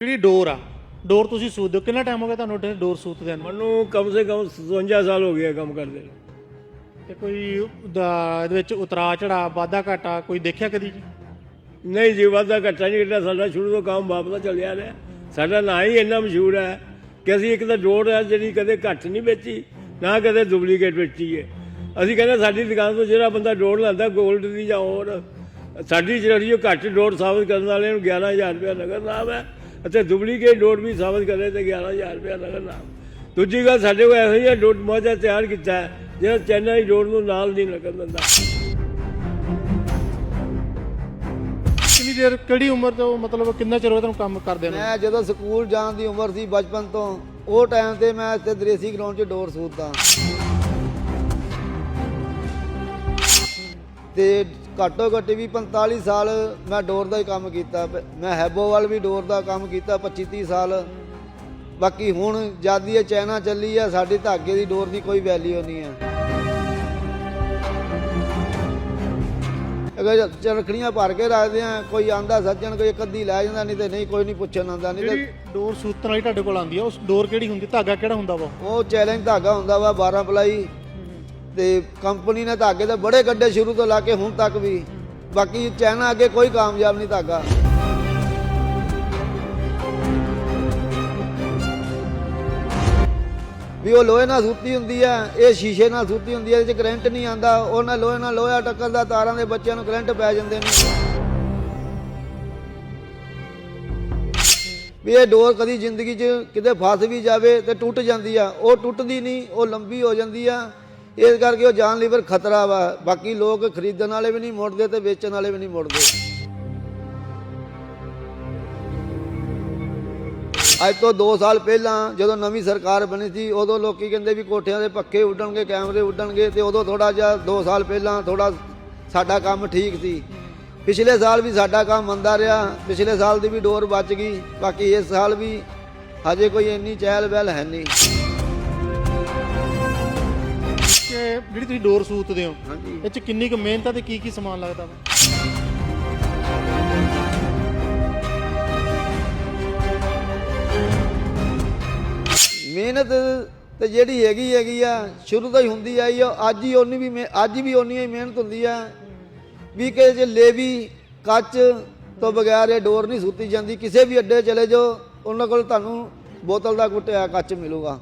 ਜਿਹੜੀ ਡੋਰ ਆ ਡੋਰ ਤੁਸੀਂ ਸੂਤਦੇ ਹੋ ਕਿੰਨਾ ਟਾਈਮ ਹੋ ਗਿਆ ਤੁਹਾਨੂੰ ਡੋਰ ਸੂਤਦਿਆਂ ਨੂੰ? ਮੈਨੂੰ ਕਮ ਸੇ ਕਮ 57 ਸਾਲ ਹੋ ਗਏ ਕੰਮ ਕਰਦੇ ਨੂੰ। ਤੇ ਕੋਈ ਦਾ- ਇਹਦੇ ਵਿੱਚ ਉਤਰਾ ਚੜਾ ਵਾਧਾ ਘਾਟਾ ਕੋਈ ਦੇਖਿਆ ਕਦੀ ਜੀ? ਨਹੀਂ ਜੀ ਵਾਧਾ ਘੱਟਾ ਨਹੀਂ ਕਿਤਾ ਸਾਡਾ ਸ਼ੁਰੂ ਤੋਂ ਕੰਮ ਬਾਪ ਦਾ ਚੱਲਿਆ ਰਿਹਾ। ਸਾਡਾ ਨਾਂ ਹੀ ਇੰਨਾ ਮਸ਼ਹੂਰ ਹੈ ਕਿ ਅਸੀਂ ਇੱਕ ਤਾਂ ਡੋਰ ਹੈ ਜਿਹੜੀ ਕਦੇ ਘੱਟ ਨਹੀਂ ਵੇਚੀ ਨਾ ਕਦੇ ਡੁਪਲੀਕੇਟ ਵੇਚੀ ਹੈ। ਅਸੀਂ ਕਹਿੰਦੇ ਸਾਡੀ ਦੁਕਾਨ ਤੋਂ ਜਿਹੜਾ ਬੰਦਾ ਡੋਰ ਲੈਂਦਾ 골ਡ ਦੀ ਜਾਂ ਹੋਰ ਸਾਡੀ ਜਿਹੜੀ ਉਹ ਘੱਟ ਡੋਰ ਸਾਬਤ ਕਰਨ ਵਾਲੇ ਨੂੰ 11000 ਰੁਪਏ ਨਗਰ ਨਾਮ ਹੈ। ਅਤੇ ਡੁਪਲੀਕੇਟ ਡੋਰ ਵੀ ਸਾਬਤ ਕਰੇ ਤੇ 11000 ਰੁਪਏ ਨਾਮ। ਦੂਜੀ ਗੱਲ ਸਾਡੇ ਕੋਲ ਇਹੋ ਜਿਹਾ ਡੋਰ ਮੋਜਾ ਤਿਆਰ ਕੀਤਾ ਹੈ ਜਿਹੜਾ ਚੈਨਲ ਦੀ ਡੋਰ ਨੂੰ ਨਾਲ ਨਹੀਂ ਲੱਗਣ ਦਿੰਦਾ। ਕਿੰਨੀ ਦੇਰ ਕਿਹੜੀ ਉਮਰ ਤੋਂ ਮਤਲਬ ਕਿੰਨਾ ਚਿਰ ਹੋ ਗਿਆ ਤੁਹਾਨੂੰ ਕੰਮ ਕਰਦੇ ਨੂੰ? ਮੈਂ ਜਦੋਂ ਸਕੂਲ ਜਾਣ ਦੀ ਉਮਰ ਸੀ ਬਚਪਨ ਤੋਂ ਉਹ ਟਾਈਮ ਤੇ ਮੈਂ ਇੱਥੇ ਦਰੇਸੀ ਗਰਾਊਂਡ 'ਚ ਡੋਰ ਸੂਤਦਾ। ਤੇ ਘੱਟੋ ਘੱਟ ਵੀ 45 ਸਾਲ ਮੈਂ ਡੋਰ ਦਾ ਹੀ ਕੰਮ ਕੀਤਾ। ਮੈਂ ਹੈਬੋਵਾਲ ਵੀ ਡੋਰ ਦਾ ਕੰਮ ਕੀਤਾ 25 30 ਸਾਲ। ਬਾਕੀ ਹੁਣ ਜਿਆਦੀ ਇਹ ਚਾਈਨਾ ਚੱਲੀ ਆ ਸਾਡੀ ਧਾਗੇ ਦੀ ਡੋਰ ਦੀ ਕੋਈ ਵੈਲਿਊ ਨਹੀਂ ਹੈ ਅਗਰ ਚਰਖੜੀਆਂ ਭਰ ਕੇ ਰੱਖਦੇ ਆ ਕੋਈ ਆਂਦਾ ਸੱਜਣ ਕੋਈ ਅੱਧੀ ਲੈ ਜਾਂਦਾ ਨਹੀਂ ਤੇ ਨਹੀਂ ਕੋਈ ਨਹੀਂ ਪੁੱਛਣ ਆਂਦਾ ਨਹੀਂ ਤੇ ਡੋਰ ਸੂਤਣ ਵਾਲੀ ਤੁਹਾਡੇ ਕੋਲ ਆਉਂਦੀ ਆ ਉਸ ਡੋਰ ਕਿਹੜੀ ਹੁੰਦੀ? ਧਾਗਾ ਕਿਹੜਾ ਹੁੰਦਾ ਵਾ? ਉਹ ਚੈਲੰਜ ਧਾਗਾ ਹੁੰਦਾ ਵਾ 12 ਪਲਾਈ। ਤੇ ਕੰਪਨੀ ਨੇ ਧਾਗੇ ਤਾਂ ਬੜੇ ਕੱਢੇ ਸ਼ੁਰੂ ਤੋਂ ਲਾ ਕੇ ਹੁਣ ਤੱਕ ਵੀ। ਬਾਕੀ ਚਾਈਨਾ ਅੱਗੇ ਕੋਈ ਕਾਮਯਾਬ ਨਹੀਂ ਧਾਗਾ। ਵੀ ਉਹ ਲੋਹੇ ਨਾਲ ਸੂਤੀ ਹੁੰਦੀ ਆ, ਇਹ ਸ਼ੀਸ਼ੇ ਨਾਲ ਸੂਤੀ ਹੁੰਦੀ ਆ, ਇਹਦੇ ਚ ਕਰੰਟ ਨਹੀਂ ਆਂਦਾ ਉਹ ਨਾਲ ਲੋਹੇ ਨਾਲ ਲੋਹਾ ਟੱਕਰਦਾ ਤਾਰਾਂ ਦੇ ਬੱਚਿਆਂ ਨੂੰ ਕਰੰਟ ਪੈ ਜਾਂਦੇ ਨੇ। ਵੀ ਇਹ ਡੋਰ ਕਦੀ ਜ਼ਿੰਦਗੀ 'ਚ ਕਿਤੇ ਫਸ ਵੀ ਜਾਵੇ ਤੇ ਟੁੱਟ ਜਾਂਦੀ ਆ, ਉਹ ਟੁੱਟਦੀ ਨਹੀਂ, ਉਹ ਲੰਬੀ ਹੋ ਜਾਂਦੀ ਆ ਇਸ ਕਰਕੇ ਉਹ ਜਾਨਲੇਵਾ ਖਤਰਾ ਵਾ। ਬਾਕੀ ਲੋਕ ਖਰੀਦਣ ਵਾਲੇ ਵੀ ਨਹੀਂ ਮੁੜਦੇ ਤੇ ਵੇਚਣ ਵਾਲੇ ਵੀ ਨਹੀਂ ਮੁੜਦੇ। ਅੱਜ ਤੋਂ 2 ਸਾਲ ਪਹਿਲਾਂ ਜਦੋਂ ਨਵੀਂ ਸਰਕਾਰ ਬਣੀ ਸੀ, ਉਦੋਂ ਲੋਕੀ ਕਹਿੰਦੇ ਵੀ ਕੋਠਿਆਂ ਦੇ ਪੱਖੇ ਉੱਡਣਗੇ, ਕੈਮਰੇ ਉੱਡਣਗੇ ਤੇ ਉਦੋਂ ਥੋੜਾ ਜਿਹਾ 2 ਸਾਲ ਪਹਿਲਾਂ ਥੋੜਾ ਸਾਡਾ ਕੰਮ ਠੀਕ ਸੀ। ਪਿਛਲੇ ਸਾਲ ਵੀ ਸਾਡਾ ਕੰਮ ਮੰਦਾ ਰਿਹਾ, ਪਿਛਲੇ ਸਾਲ ਦੀ ਵੀ ਡੋਰ ਬਚ ਗਈ, ਬਾਕੀ ਇਸ ਸਾਲ ਵੀ ਹਜੇ ਕੋਈ ਇੰਨੀ ਚਹਿਲ ਪਹਿਲ ਹੈ ਨਹੀਂ। ਜਿਹੜੀ ਤੁਸੀਂ ਡੋਰ ਸੂਤਦੇ ਹੋ ਹਾਂਜੀ। ਇਹ ਚ ਕਿੰਨੀ ਕੁ ਮਿਹਨਤ ਆ ਤੇ ਕੀ ਕੀ ਸਮਾਨ ਲੱਗਦਾ ਵਾ? ਮਿਹਨਤ ਤੇ ਜਿਹੜੀ ਹੈਗੀ ਹੈਗੀ ਆ ਸ਼ੁਰੂ ਤੋਂ ਹੀ ਹੁੰਦੀ ਆਈ ਆ ਅੱਜ ਹੀ ਉਨੀ ਵੀ ਮਿਹ- ਅੱਜ ਵੀ ਉਨੀ ਹੀ ਮਿਹਨਤ ਹੁੰਦੀ ਆ। ਵੀ ਕਿ ਜੇ ਲੇਵੀ ਕੱਚ ਤੋਂ ਬਗੈਰ ਇਹ ਡੋਰ ਨਹੀਂ ਸੁੱਤੀ ਜਾਂਦੀ ਕਿਸੇ ਵੀ ਅੱਡੇ ਚਲੇ ਜਾਓ ਉਹਨਾਂ ਕੋਲ ਤੁਹਾਨੂੰ ਬੋਤਲ ਦਾ ਕੁੱਟਿਆ ਕੱਚ ਮਿਲੂਗਾ।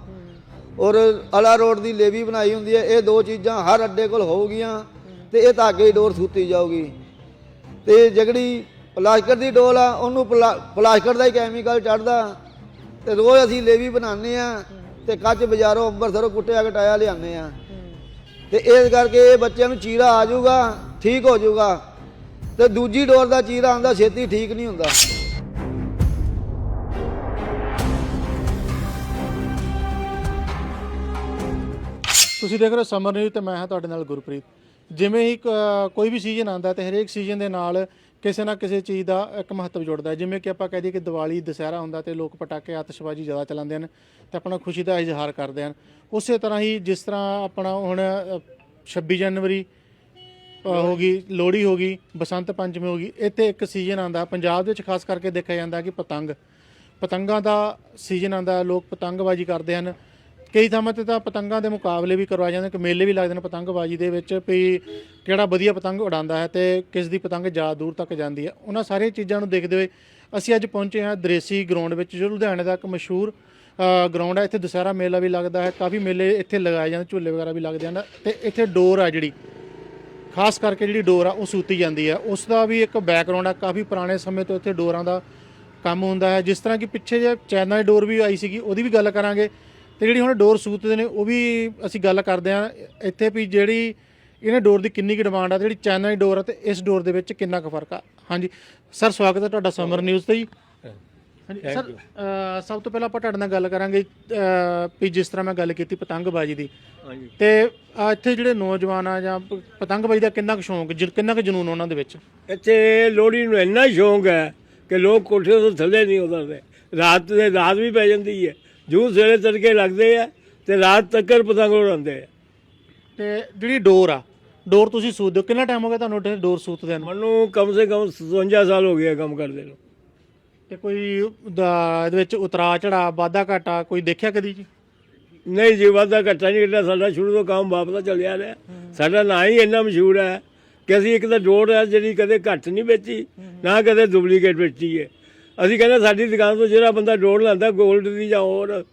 ਔਰ ਅਲਾ ਰੋਡ ਦੀ ਲੇਵੀ ਬਣਾਈ ਹੁੰਦੀ ਹੈ, ਇਹ ਦੋ ਚੀਜ਼ਾਂ ਹਰ ਅੱਡੇ ਕੋਲ ਹੋਊਗੀਆਂ ਤੇ ਇਹ ਧਾਗੇ ਦੀ ਡੋਰ ਸੁੱਤੀ ਜਾਊਗੀ। ਤੇ ਜਿਹੜੀ ਪਲਾਸਟਿਕ ਦੀ ਡੋਲ ਆ, ਉਹਨੂੰ ਪਲਾ- ਪਲਾਸਟਿਕ ਦਾ ਹੀ ਕੈਮੀਕਲ ਚੜਦਾ ਤੇ ਰੋਜ਼ ਅਸੀਂ ਲੇਵੀ ਬਣਾਉਂਦੇ ਆ ਤੇ ਕੱਚ ਬਾਜ਼ਾਰੋਂ ਅੰਬਰਸਰੋਂ ਕੁੱਟਿਆ ਕਟਾਇਆ ਲਿਆਉਂਦੇ ਆ ਤੇ ਇਸ ਕਰਕੇ ਇਹ ਬੱਚਿਆਂ ਨੂੰ ਚੀਰਾ ਆ ਜਾਊਗਾ, ਠੀਕ ਹੋ ਜਾਊਗਾ। ਤੇ ਦੂਜੀ ਡੋਰ ਦਾ ਚੀਰਾ ਆਂਦਾ ਛੇਤੀ ਠੀਕ ਨਹੀਂ ਹੁੰਦਾ। ਤੁਸੀਂ ਦੇਖ ਰਹੇ ਹੋ ਸਮਰ ਨਿਊਜ਼ ਤੇ ਮੈਂ ਹਾਂ ਤੁਹਾਡੇ ਨਾਲ ਗੁਰਪ੍ਰੀਤ। ਜਿਵੇਂ ਹੀ ਕ- ਕੋਈ ਵੀ ਸੀਜ਼ਨ ਆਉਂਦਾ ਤੇ ਹਰੇਕ ਸੀਜ਼ਨ ਦੇ ਨਾਲ ਕਿਸੇ ਨਾ ਕਿਸੇ ਚੀਜ਼ ਦਾ ਇੱਕ ਮਹੱਤਵ ਜੁੜਦਾ ਹੈ। ਜਿਵੇਂ ਕਿ ਆਪਾਂ ਕਹਿ ਦਈਏ ਕਿ ਦੀਵਾਲੀ ਦੁਸਹਿਰਾ ਹੁੰਦਾ ਤੇ ਲੋਕ ਪਟਾਕੇ ਆਤਿਸ਼ਬਾਜ਼ੀ ਜ਼ਿਆਦਾ ਚਲਾਉਂਦੇ ਹਨ ਤੇ ਆਪਣਾ ਖੁਸ਼ੀ ਦਾ ਇਜ਼ਹਾਰ ਕਰਦੇ ਹਨ। ਉਸੇ ਤਰ੍ਹਾਂ ਹੀ ਜਿਸ ਤਰ੍ਹਾਂ ਆਪਣਾ ਹੁਣ ਅ, 26 ਜਨਵਰੀ ਅ, ਹੋ ਗਈ ਲੋਹੜੀ ਹੋ ਗਈ ਬਸੰਤ ਪੰਚਮੀ ਹੋ ਗਈ ਇੱਥੇ ਇੱਕ ਸੀਜ਼ਨ ਆਂਦਾ ਪੰਜਾਬ ਦੇ ਵਿੱਚ ਖਾਸ ਕਰਕੇ ਦੇਖਿਆ ਜਾਂਦਾ ਕਿ ਪਤੰਗ ਪਤੰਗਾਂ ਦਾ ਸੀਜ਼ਨ ਆਂਦਾ ਲੋਕ ਪਤੰਗਬਾਜ਼ੀ ਕਰਦੇ ਹਨ। ਕਈ ਥਾਵਾਂ ਤੇ ਤਾਂ ਪਤੰਗਾਂ ਦੇ ਮੁਕਾਬਲੇ ਵੀ ਕਰਵਾਏ ਜਾਂਦੇ ਕਿ ਮੇਲੇ ਵੀ ਲੱਗਦੇ ਨੇ ਪਤੰਗਬਾਜ਼ੀ ਦੇ ਵਿੱਚ, ਵੀ ਕਿਹੜਾ ਵਧੀਆ ਪਤੰਗ ਉਡਾਉਂਦਾ ਹੈ ਤੇ ਕਿਸ ਦੀ ਪਤੰਗ ਜ਼ਿਆਦਾ ਦੂਰ ਤੱਕ ਜਾਂਦੀ ਹੈ। ਉਹਨਾਂ ਸਾਰੀਆਂ ਚੀਜ਼ਾਂ ਨੂੰ ਦੇਖਦੇ ਹੋਏ ਅਸੀਂ ਅੱਜ ਪਹੁੰਚੇ ਹਾਂ ਦਰੇਸੀ ਗਰਾਊਂਡ ਵਿੱਚ, ਜੋ ਲੁਧਿਆਣੇ ਦਾ ਇੱਕ ਮਸ਼ਹੂਰ ਗਰਾਊਂਡ ਹੈ। ਇੱਥੇ ਦੁਸਹਿਰਾ ਮੇਲਾ ਵੀ ਲੱਗਦਾ ਹੈ, ਕਾਫੀ ਮੇਲੇ ਇੱਥੇ ਲਗਾਏ ਜਾਂਦੇ, ਝੂਲੇ ਵਗੈਰਾ ਵੀ ਲੱਗਦੇ ਹਨ ਤੇ ਇੱਥੇ ਡੋਰ ਆ ਜਿਹੜੀ, ਖਾਸ ਕਰਕੇ ਜਿਹੜੀ ਡੋਰ ਆ, ਉਹ ਸੂਤੀ ਜਾਂਦੀ ਹੈ। ਉਸ ਦਾ ਵੀ ਇੱਕ ਬੈਕਗ੍ਰਾਉਂਡ ਆ, ਕਾਫੀ ਪੁਰਾਣੇ ਸਮੇਂ ਤੋਂ ਇੱਥੇ ਡੋਰਾਂ ਦਾ ਕੰਮ ਹੁੰਦਾ ਹੈ। ਜਿਸ ਤਰ੍ਹਾਂ ਕਿ ਪਿੱਛੇ ਜੇ ਚਾਈਨਾ ਦੀ ਡੋਰ ਵੀ ਆਈ ਸੀਗੀ, ਉਹਦੀ ਵੀ ਗੱਲ ਕਰਾਂਗੇ। ਤੇ ਜਿਹੜੀ ਹੁਣ ਡੋਰ ਸੂਤਦੇ ਨੇ ਉਹ ਵੀ ਅਸੀਂ ਗੱਲ ਕਰਦੇ ਆ ਇੱਥੇ ਵੀ ਜਿਹੜੀ ਇਹਨੇ ਡੋਰ ਦੀ ਕਿੰਨੀ ਕੁ ਡਿਮਾਂਡ ਆ ਤੇ ਜਿਹੜੀ ਚਾਈਨਾ ਦੀ ਡੋਰ ਆ ਤੇ ਇਸ ਡੋਰ ਦੇ ਵਿੱਚ ਕਿੰਨਾ ਕੁ ਫ਼ਰਕ ਆ। ਹਾਂਜੀ। ਸਰ ਸਵਾਗਤ ਹੈ ਤੁਹਾਡਾ ਸਮਰ ਨਿਊਜ਼ ਤੇ ਜੀ। ਹਾਂਜੀ ਸਰ ਸਭ ਤੋਂ ਪਹਿਲਾਂ ਆਪਾਂ ਤੁਹਾਡੇ ਨਾਲ ਗੱਲ ਕਰਾਂਗੇ ਵੀ ਜਿਸ ਤਰ੍ਹਾਂ ਮੈਂ ਗੱਲ ਕੀਤੀ ਪਤੰਗਬਾਜ਼ੀ ਦੀ। ਹਾਂਜੀ। ਤੇ ਇੱਥੇ ਜਿਹੜੇ ਨੌਜਵਾਨ ਆ ਜਾਂ ਪਤੰਗਬਾਜ਼ੀ ਦਾ ਕਿੰਨਾ ਕੁ ਸ਼ੌਂਕ ਕਿੰਨਾ ਕੁ ਜਨੂਨ ਉਹਨਾਂ ਦੇ ਵਿੱਚ? ਇੱਥੇ ਲੋਹੜੀ ਨੂੰ ਇੰਨਾ ਸ਼ੌਂਕ ਹੈ ਕਿ ਲੋਕ ਕੋਠੇ ਤੋਂ ਥੱਲੇ ਨਹੀਂ ਉਤਰਦੇ। ਰਾਤ ਦੇ ਰਾਤ ਵੀ ਪੈ ਜਾਂਦੀ ਹੈ। ਜੂ ਸਵੇਰੇ ਤੜਕੇ ਲੱਗਦੇ ਆ ਤੇ ਰਾਤ ਤੱਕ ਪਤੰਗ ਉਡਾਉਂਦੇ ਆ। ਤੇ ਜਿਹੜੀ ਡੋਰ ਆ ਡੋਰ ਤੁਸੀਂ ਸੂਤਦੇ ਹੋ ਕਿੰਨਾ ਟਾਈਮ ਹੋ ਗਿਆ ਤੁਹਾਨੂੰ ਡੇ- ਡੋਰ ਸੂਤਦਿਆਂ ਨੂੰ? ਮੈਨੂੰ ਕਮ ਸੇ ਕਮ 57 ਸਾਲ ਹੋ ਗਏ ਕੰਮ ਕਰਦੇ ਨੂੰ। ਤੇ ਕੋਈ ਦਾ- ਇਹਦੇ ਵਿੱਚ ਉਤਰਾ ਚੜਾ ਵਾਧਾ ਘਾਟਾ ਕੋਈ ਦੇਖਿਆ ਕਦੀ ਜੀ? ਨਹੀਂ ਜੀ ਵਾਧਾ ਘੱਟਾ ਨਹੀਂ ਕਿੰਨਾ ਸਾਡਾ ਸ਼ੁਰੂ ਤੋਂ ਕੰਮ ਬਾਪ ਦਾ ਚੱਲਿਆ ਰਿਹਾ। ਸਾਡਾ ਨਾਂ ਹੀ ਇੰਨਾ ਮਸ਼ਹੂਰ ਹੈ ਕਿ ਅਸੀਂ ਇੱਕ ਤਾਂ ਡੋਰ ਹੈ ਜਿਹੜੀ ਕਦੇ ਘੱਟ ਨਹੀਂ ਵੇਚੀ ਨਾ ਕਦੇ ਡੁਪਲੀਕੇਟ ਵੇਚੀ ਹੈ। ਅਸੀਂ ਕਹਿੰਦੇ ਸਾਡੀ ਦੁਕਾਨ ਤੋਂ ਜਿਹੜਾ ਬੰਦਾ ਡੋਰ ਲੈਂਦਾ 골ਡ ਦੀ ਜਾਂ ਹੋਰ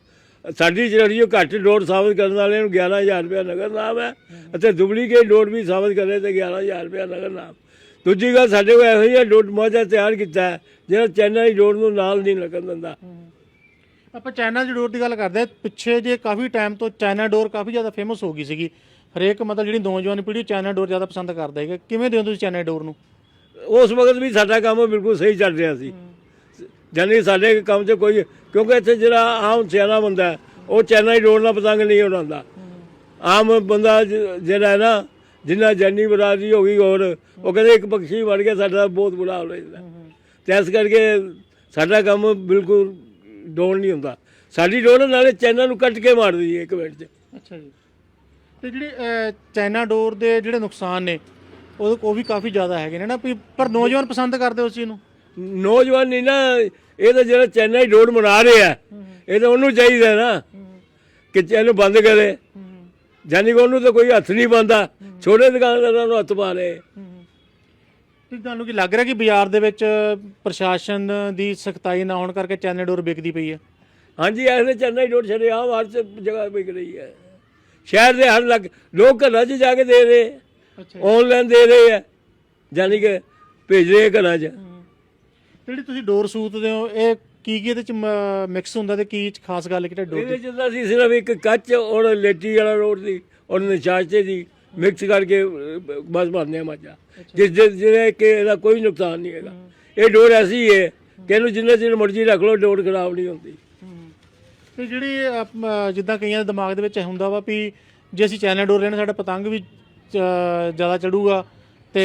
ਸਾਡੀ ਜਿਹੜੀ ਉਹ ਘੱਟ ਡੋਰ ਸਾਬਤ ਕਰਨ ਵਾਲੇ ਨੂੰ 11000 ਰੁਪਏ ਨਗਰ ਨਾਮ ਹੈ ਅਤੇ ਡੁਪਲੀਕੇਟ ਡੋਰ ਵੀ ਸਾਬਤ ਕਰੇ ਤੇ 11000 ਰੁਪਏ ਨਗਰ ਨਾਮ ਦੂਜੀ ਗੱਲ ਸਾਡੇ ਕੋਲ ਇਹੋ ਜਿਹਾ ਡੋਰ ਮੋਜਾ ਤਿਆਰ ਕੀਤਾ ਜਿਹੜਾ ਚੈਨਲ ਦੀ ਡੋਰ ਨੂੰ ਨਾਲ ਨਹੀਂ ਲੱਗਣ ਦਿੰਦਾ। ਆਪਾਂ ਚਾਈਨਾ ਦੀ ਡੋਰ ਦੀ ਗੱਲ ਕਰਦੇ ਹਾਂ ਪਿੱਛੇ ਜੇ ਕਾਫੀ ਟਾਈਮ ਤੋਂ ਚਾਈਨਾ ਡੋਰ ਕਾਫੀ ਜ਼ਿਆਦਾ ਫੇਮਸ ਹੋ ਗਈ ਸੀਗੀ। ਹਰੇਕ ਮਤਲਬ ਜਿਹੜੀ ਨੌਜਵਾਨ ਪੀੜ੍ਹੀ ਚਾਈਨਾ ਡੋਰ ਜ਼ਿਆਦਾ ਪਸੰਦ ਕਰਦਾ ਹੈਗਾ। ਕਿਵੇਂ ਦਿਓ ਤੁਸੀਂ ਚਾਈਨਾ ਡੋਰ ਨੂੰ? ਉਸ ਵਕਤ ਵੀ ਸਾਡਾ ਕੰਮ ਬਿਲਕੁਲ ਸਹੀ ਚੱਲ ਰਿਹਾ ਸੀ। ਜਾਨੀ ਸਾਡੇ ਕੰਮ 'ਚ ਕੋਈ ਕਿਉਂਕਿ ਇੱਥੇ ਜਿਹੜਾ ਆਮ ਸਿਆਣਾ ਬੰਦਾ ਉਹ ਚੈਨਈ ਰੋਡ ਨਾਲ ਪਤੰਗ ਨਹੀਂ ਉਡਾਉਂਦਾ। ਆਮ ਬੰਦਾ ਜਿਹੜਾ ਹੈ ਨਾ ਜਿੰਨਾ ਜੈਨੀ ਬਰਾਦਰੀ ਹੋ ਗਈ ਹੋਰ ਉਹ ਕਹਿੰਦੇ ਇੱਕ ਪਕਸ਼ੀ ਵੜ ਗਿਆ ਸਾਡਾ ਬਹੁਤ ਬੁਰਾ ਹੋ ਜਾਂਦਾ। ਤੇ ਇਸ ਕਰਕੇ ਸਾਡਾ ਕੰਮ ਬਿਲਕੁਲ ਡੋਲ ਨਹੀਂ ਹੁੰਦਾ। ਸਾਡੀ ਡੋਲ ਨਾਲੇ ਚੈਨਲ ਨੂੰ ਕੱਟ ਕੇ ਮਾਰਦੀ ਹੈ ਇੱਕ ਮਿੰਟ 'ਚ। ਅੱਛਾ ਜੀ। ਤੇ ਜਿਹੜੇ ਚਾਈਨਾ ਡੋਰ ਦੇ ਜਿਹੜੇ ਨੁਕਸਾਨ ਨੇ ਉਹ ਉਹ ਵੀ ਕਾਫੀ ਜ਼ਿਆਦਾ ਹੈਗੇ ਨੇ ਨਾ ਪਰ ਨੌਜਵਾਨ ਪਸੰਦ ਕਰਦੇ ਉਸ ਚੀਜ਼ ਨੂੰ? ਨੌਜਵਾਨ ਨਹੀਂ ਨਾ ਇਹ ਤਾਂ ਜਿਹੜਾ ਚੈਨਈ ਰੋਡ ਬਣਾ ਰਿਹਾ ਇਹ ਤਾਂ ਉਹਨੂੰ ਚਾਹੀਦਾ ਨਾ ਕਿ ਇਹਨੂੰ ਬੰਦ ਕਰੇ। ਜਾਨੀ ਕਿ ਉਹਨੂੰ ਤਾਂ ਕੋਈ ਹੱਥ ਨਹੀਂ ਪਾਉਂਦਾ ਛੋਟੇ ਦੁਕਾਨਦਾਰਾਂ ਨੂੰ ਹੱਥ ਪਾ ਰਹੇ ਤੇ ਤੁਹਾਨੂੰ ਕੀ ਲੱਗ ਰਿਹਾ ਕਿ ਬਾਜ਼ਾਰ ਦੇ ਵਿੱਚ ਪ੍ਰਸ਼ਾਸਨ ਦੀ ਸਖਤਾਈ ਨਾ ਹੋਣ ਕਰਕੇ ਚਾਈਨਾ ਡੋਰ ਵਿਕਦੀ ਪਈ ਹੈ? ਹਾਂਜੀ ਐਸੇ ਚੈਨਈ ਰੋਡ ਛੜੇ ਆਮ ਹਰ ਜਗ੍ਹਾ ਵਿਕ ਰਹੀ ਹੈ। ਸ਼ਹਿਰ ਦੇ ਹਰ ਲੱਗ ਲੋਕ ਘਰਾਂ 'ਚ ਜਾ ਕੇ ਦੇ ਰਹੇ। ਆਨਲਾਈਨ ਦੇ ਰਹੇ ਹੈ। ਜਾਨੀ ਕਿ ਭੇਜ ਰਹੇ ਘਰਾਂ 'ਚ। ਜਿਹੜੀ ਤੁਸੀਂ ਡੋਰ ਸੂਤਦੇ ਹੋ ਇਹ ਕੀ ਕੀ ਇਹਦੇ ਚ ਮਿਕਸ ਹੁੰਦਾ ਤੇ ਕੀ ਖਾਸ ਗੱਲ ਕਿਹੜਾ ਡੋਰ ਇਹਦੇ 'ਚ ਤਾਂ ਅਸੀਂ ਸਿਰਫ ਇੱਕ ਕੱਚ ਔਰ ਲੇਟੀ ਵਾਲਾ ਰੋਡ ਦੀ ਔਰ ਨਿਸ਼ਾਸਤੇ ਦੀ ਮਿਕਸ ਕਰਕੇ ਬਸ ਬਣਦੇ ਆ ਮਾਜਾ ਜਿਸ ਜਿਹੜੇ ਕਿ ਇਹਦਾ ਕੋਈ ਨੁਕਸਾਨ ਨਹੀਂ ਹੈਗਾ। ਇਹ ਡੋਰ ਐਸੀ ਹੈ ਕਿ ਇਹਨੂੰ ਜਿੰਨਾ ਚਿਰ ਮਰਜ਼ੀ ਰੱਖ ਲਓ ਡੋਰ ਖਰਾਬ ਨਹੀਂ ਹੁੰਦੀ। ਤੇ ਜਿਹੜੀ ਜਿੱਦਾਂ ਕਈਆਂ ਦੇ ਦਿਮਾਗ ਦੇ ਵਿੱਚ ਹੁੰਦਾ ਵਾ ਵੀ ਜੇ ਅਸੀਂ ਚਾਈਨਾ ਡੋਰ ਲੈਣਾ ਸਾਡਾ ਪਤੰਗ ਵੀ ਜ਼ਿਆਦਾ ਚੜੂਗਾ। ਤੇ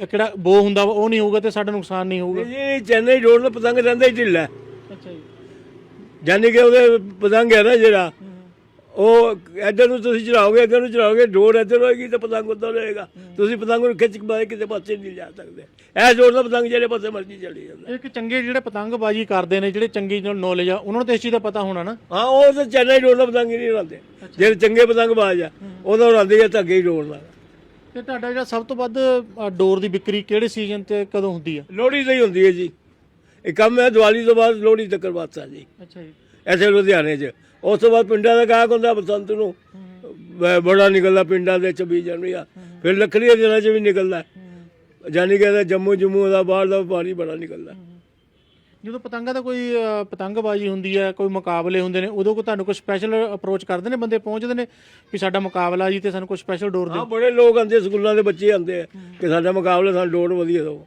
ਇਹ ਕਿਹੜਾ ਬੋ ਹੁੰਦਾ ਵਾ ਉਹ ਨਹੀਂ ਹੋਊਗਾ ਤੇ ਸਾਡਾ ਨੁਕਸਾਨ ਨਹੀਂ ਹੋਊਗਾ। ਜੀ ਚੈਨਈ ਰੋਡ ਦਾ ਪਤੰਗ ਰਹਿੰਦਾ ਹੀ ਢਿੱਲਾ। ਅੱਛਾ ਜੀ। ਯਾਨੀ ਕਿ ਉਹਦੇ ਪਤੰਗ ਹੈ ਨਾ ਜਿਹੜਾ ਉਹ ਇੱਧਰ ਨੂੰ ਤੁਸੀਂ ਚਲਾਓਗੇ ਇੱਧਰ ਨੂੰ ਚਲਾਓਗੇ ਡੋਰ ਇੱਧਰ ਹੋਏਗੀ ਤਾਂ ਪਤੰਗ ਉੱਧਰ ਰਹੇਗਾ ਤੁਸੀਂ ਪਤੰਗ ਨੂੰ ਖਿੱਚ ਕੇ ਬਾਹਰ ਕਿਸੇ ਪਾਸੇ ਨਹੀਂ ਜਾ ਸਕਦੇ। ਇਹ ਡੋਰ ਦਾ ਪਤੰਗ ਜਿਹੜੇ ਪਾਸੇ ਮਰਜ਼ੀ ਚਲੀ ਜਾਂਦਾ। ਇੱਕ ਚੰਗੇ ਜਿਹੜੇ ਪਤੰਗਬਾਜ਼ੀ ਕਰਦੇ ਨੇ ਜਿਹੜੇ ਚੰਗੀ ਨੌਲੇਜ ਆ ਉਹਨਾਂ ਨੂੰ ਤਾਂ ਇਸ ਚੀਜ਼ ਦਾ ਪਤਾ ਹੋਣਾ ਨਾ। ਹਾਂ ਉਹ ਤਾਂ ਚੈਨਈ ਦਾ ਪਤੰਗ ਹੀ ਨਹੀਂ ਉਡਾਉਂਦੇ। ਜਿਹੜੇ ਚੰਗੇ ਪਤੰਗ ਬਾਜ ਆ ਉਹਦਾ ਉਡਾਉਂਦੇ ਆ ਧੱਗੇ ਹੀ ਡੋਰ ਨਾਲ। ਤੇ ਤੁਹਾਡਾ ਜਿਹੜਾ ਸਭ ਤੋਂ ਵੱਧ ਅ, ਡੋਰ ਦੀ ਵਿਕਰੀ ਕਿਹੜੇ ਸੀਜ਼ਨ ਤੇ ਕਦੋਂ ਹੁੰਦੀ ਆ? ਲੋਹੜੀ ਤੇ ਹੀ ਹੁੰਦੀ ਹੈ ਜੀ। ਇਹ ਕੰਮ ਹੈ ਦੀਵਾਲੀ ਤੋਂ ਬਾਅਦ ਲੋਹੜੀ ਤੱਕ ਬਾਤਾਂ ਜੀ। ਅੱਛਾ ਜੀ। ਐਸੇ ਲੁਧਿਆਣੇ 'ਚ। ਉਸ ਤੋਂ ਬਾਅਦ ਪਿੰਡਾਂ ਦਾ ਗਾਹਕ ਹੁੰਦਾ ਬਸੰਤ ਨੂੰ। ਬ- ਬੜਾ ਨਿਕਲਦਾ ਪਿੰਡਾਂ ਦੇ 26 ਜਨਵਰੀ ਆ। ਫਿਰ ਲੱਖੜੀ ਦੇ ਦਿਨਾਂ 'ਚ ਵੀ ਨਿਕਲਦਾ। ਜਾਨੀ ਕਿ ਇਹਦਾ ਜੰਮੂ ਜੰਮੂ ਦਾ ਬਾਹਰ ਦਾ ਪਾਣੀ ਬੜਾ ਨਿਕਲਦਾ। ਜਦੋਂ ਪਤੰਗਾਂ ਦਾ ਕੋਈ ਅ, ਪਤੰਗਬਾਜ਼ੀ ਹੁੰਦੀ ਹੈ ਕੋਈ ਮੁਕਾਬਲੇ ਹੁੰਦੇ ਨੇ ਉਦੋਂ ਕੋ ਤੁਹਾਨੂੰ ਕੋਈ ਸਪੈਸ਼ਲ ਅਪਰੋਚ ਕਰਦੇ ਨੇ? ਬੰਦੇ ਪਹੁੰਚਦੇ ਨੇ ਵੀ ਸਾਡਾ ਮੁਕਾਬਲਾ ਜੀ ਤੇ ਸਾਨੂੰ ਕੋਈ ਸਪੈਸ਼ਲ ਡੋਰ ਹਾਂ ਦਿਓ ਬੜੇ ਲੋਕ ਆਉਂਦੇ ਸਕੂਲਾਂ ਦੇ ਬੱਚੇ ਆਉਂਦੇ ਆ ਕਿ ਸਾਡਾ ਮੁਕਾਬਲਾ ਸਾਨੂੰ ਡੋਰ ਵਧੀਆ ਦਿਓ।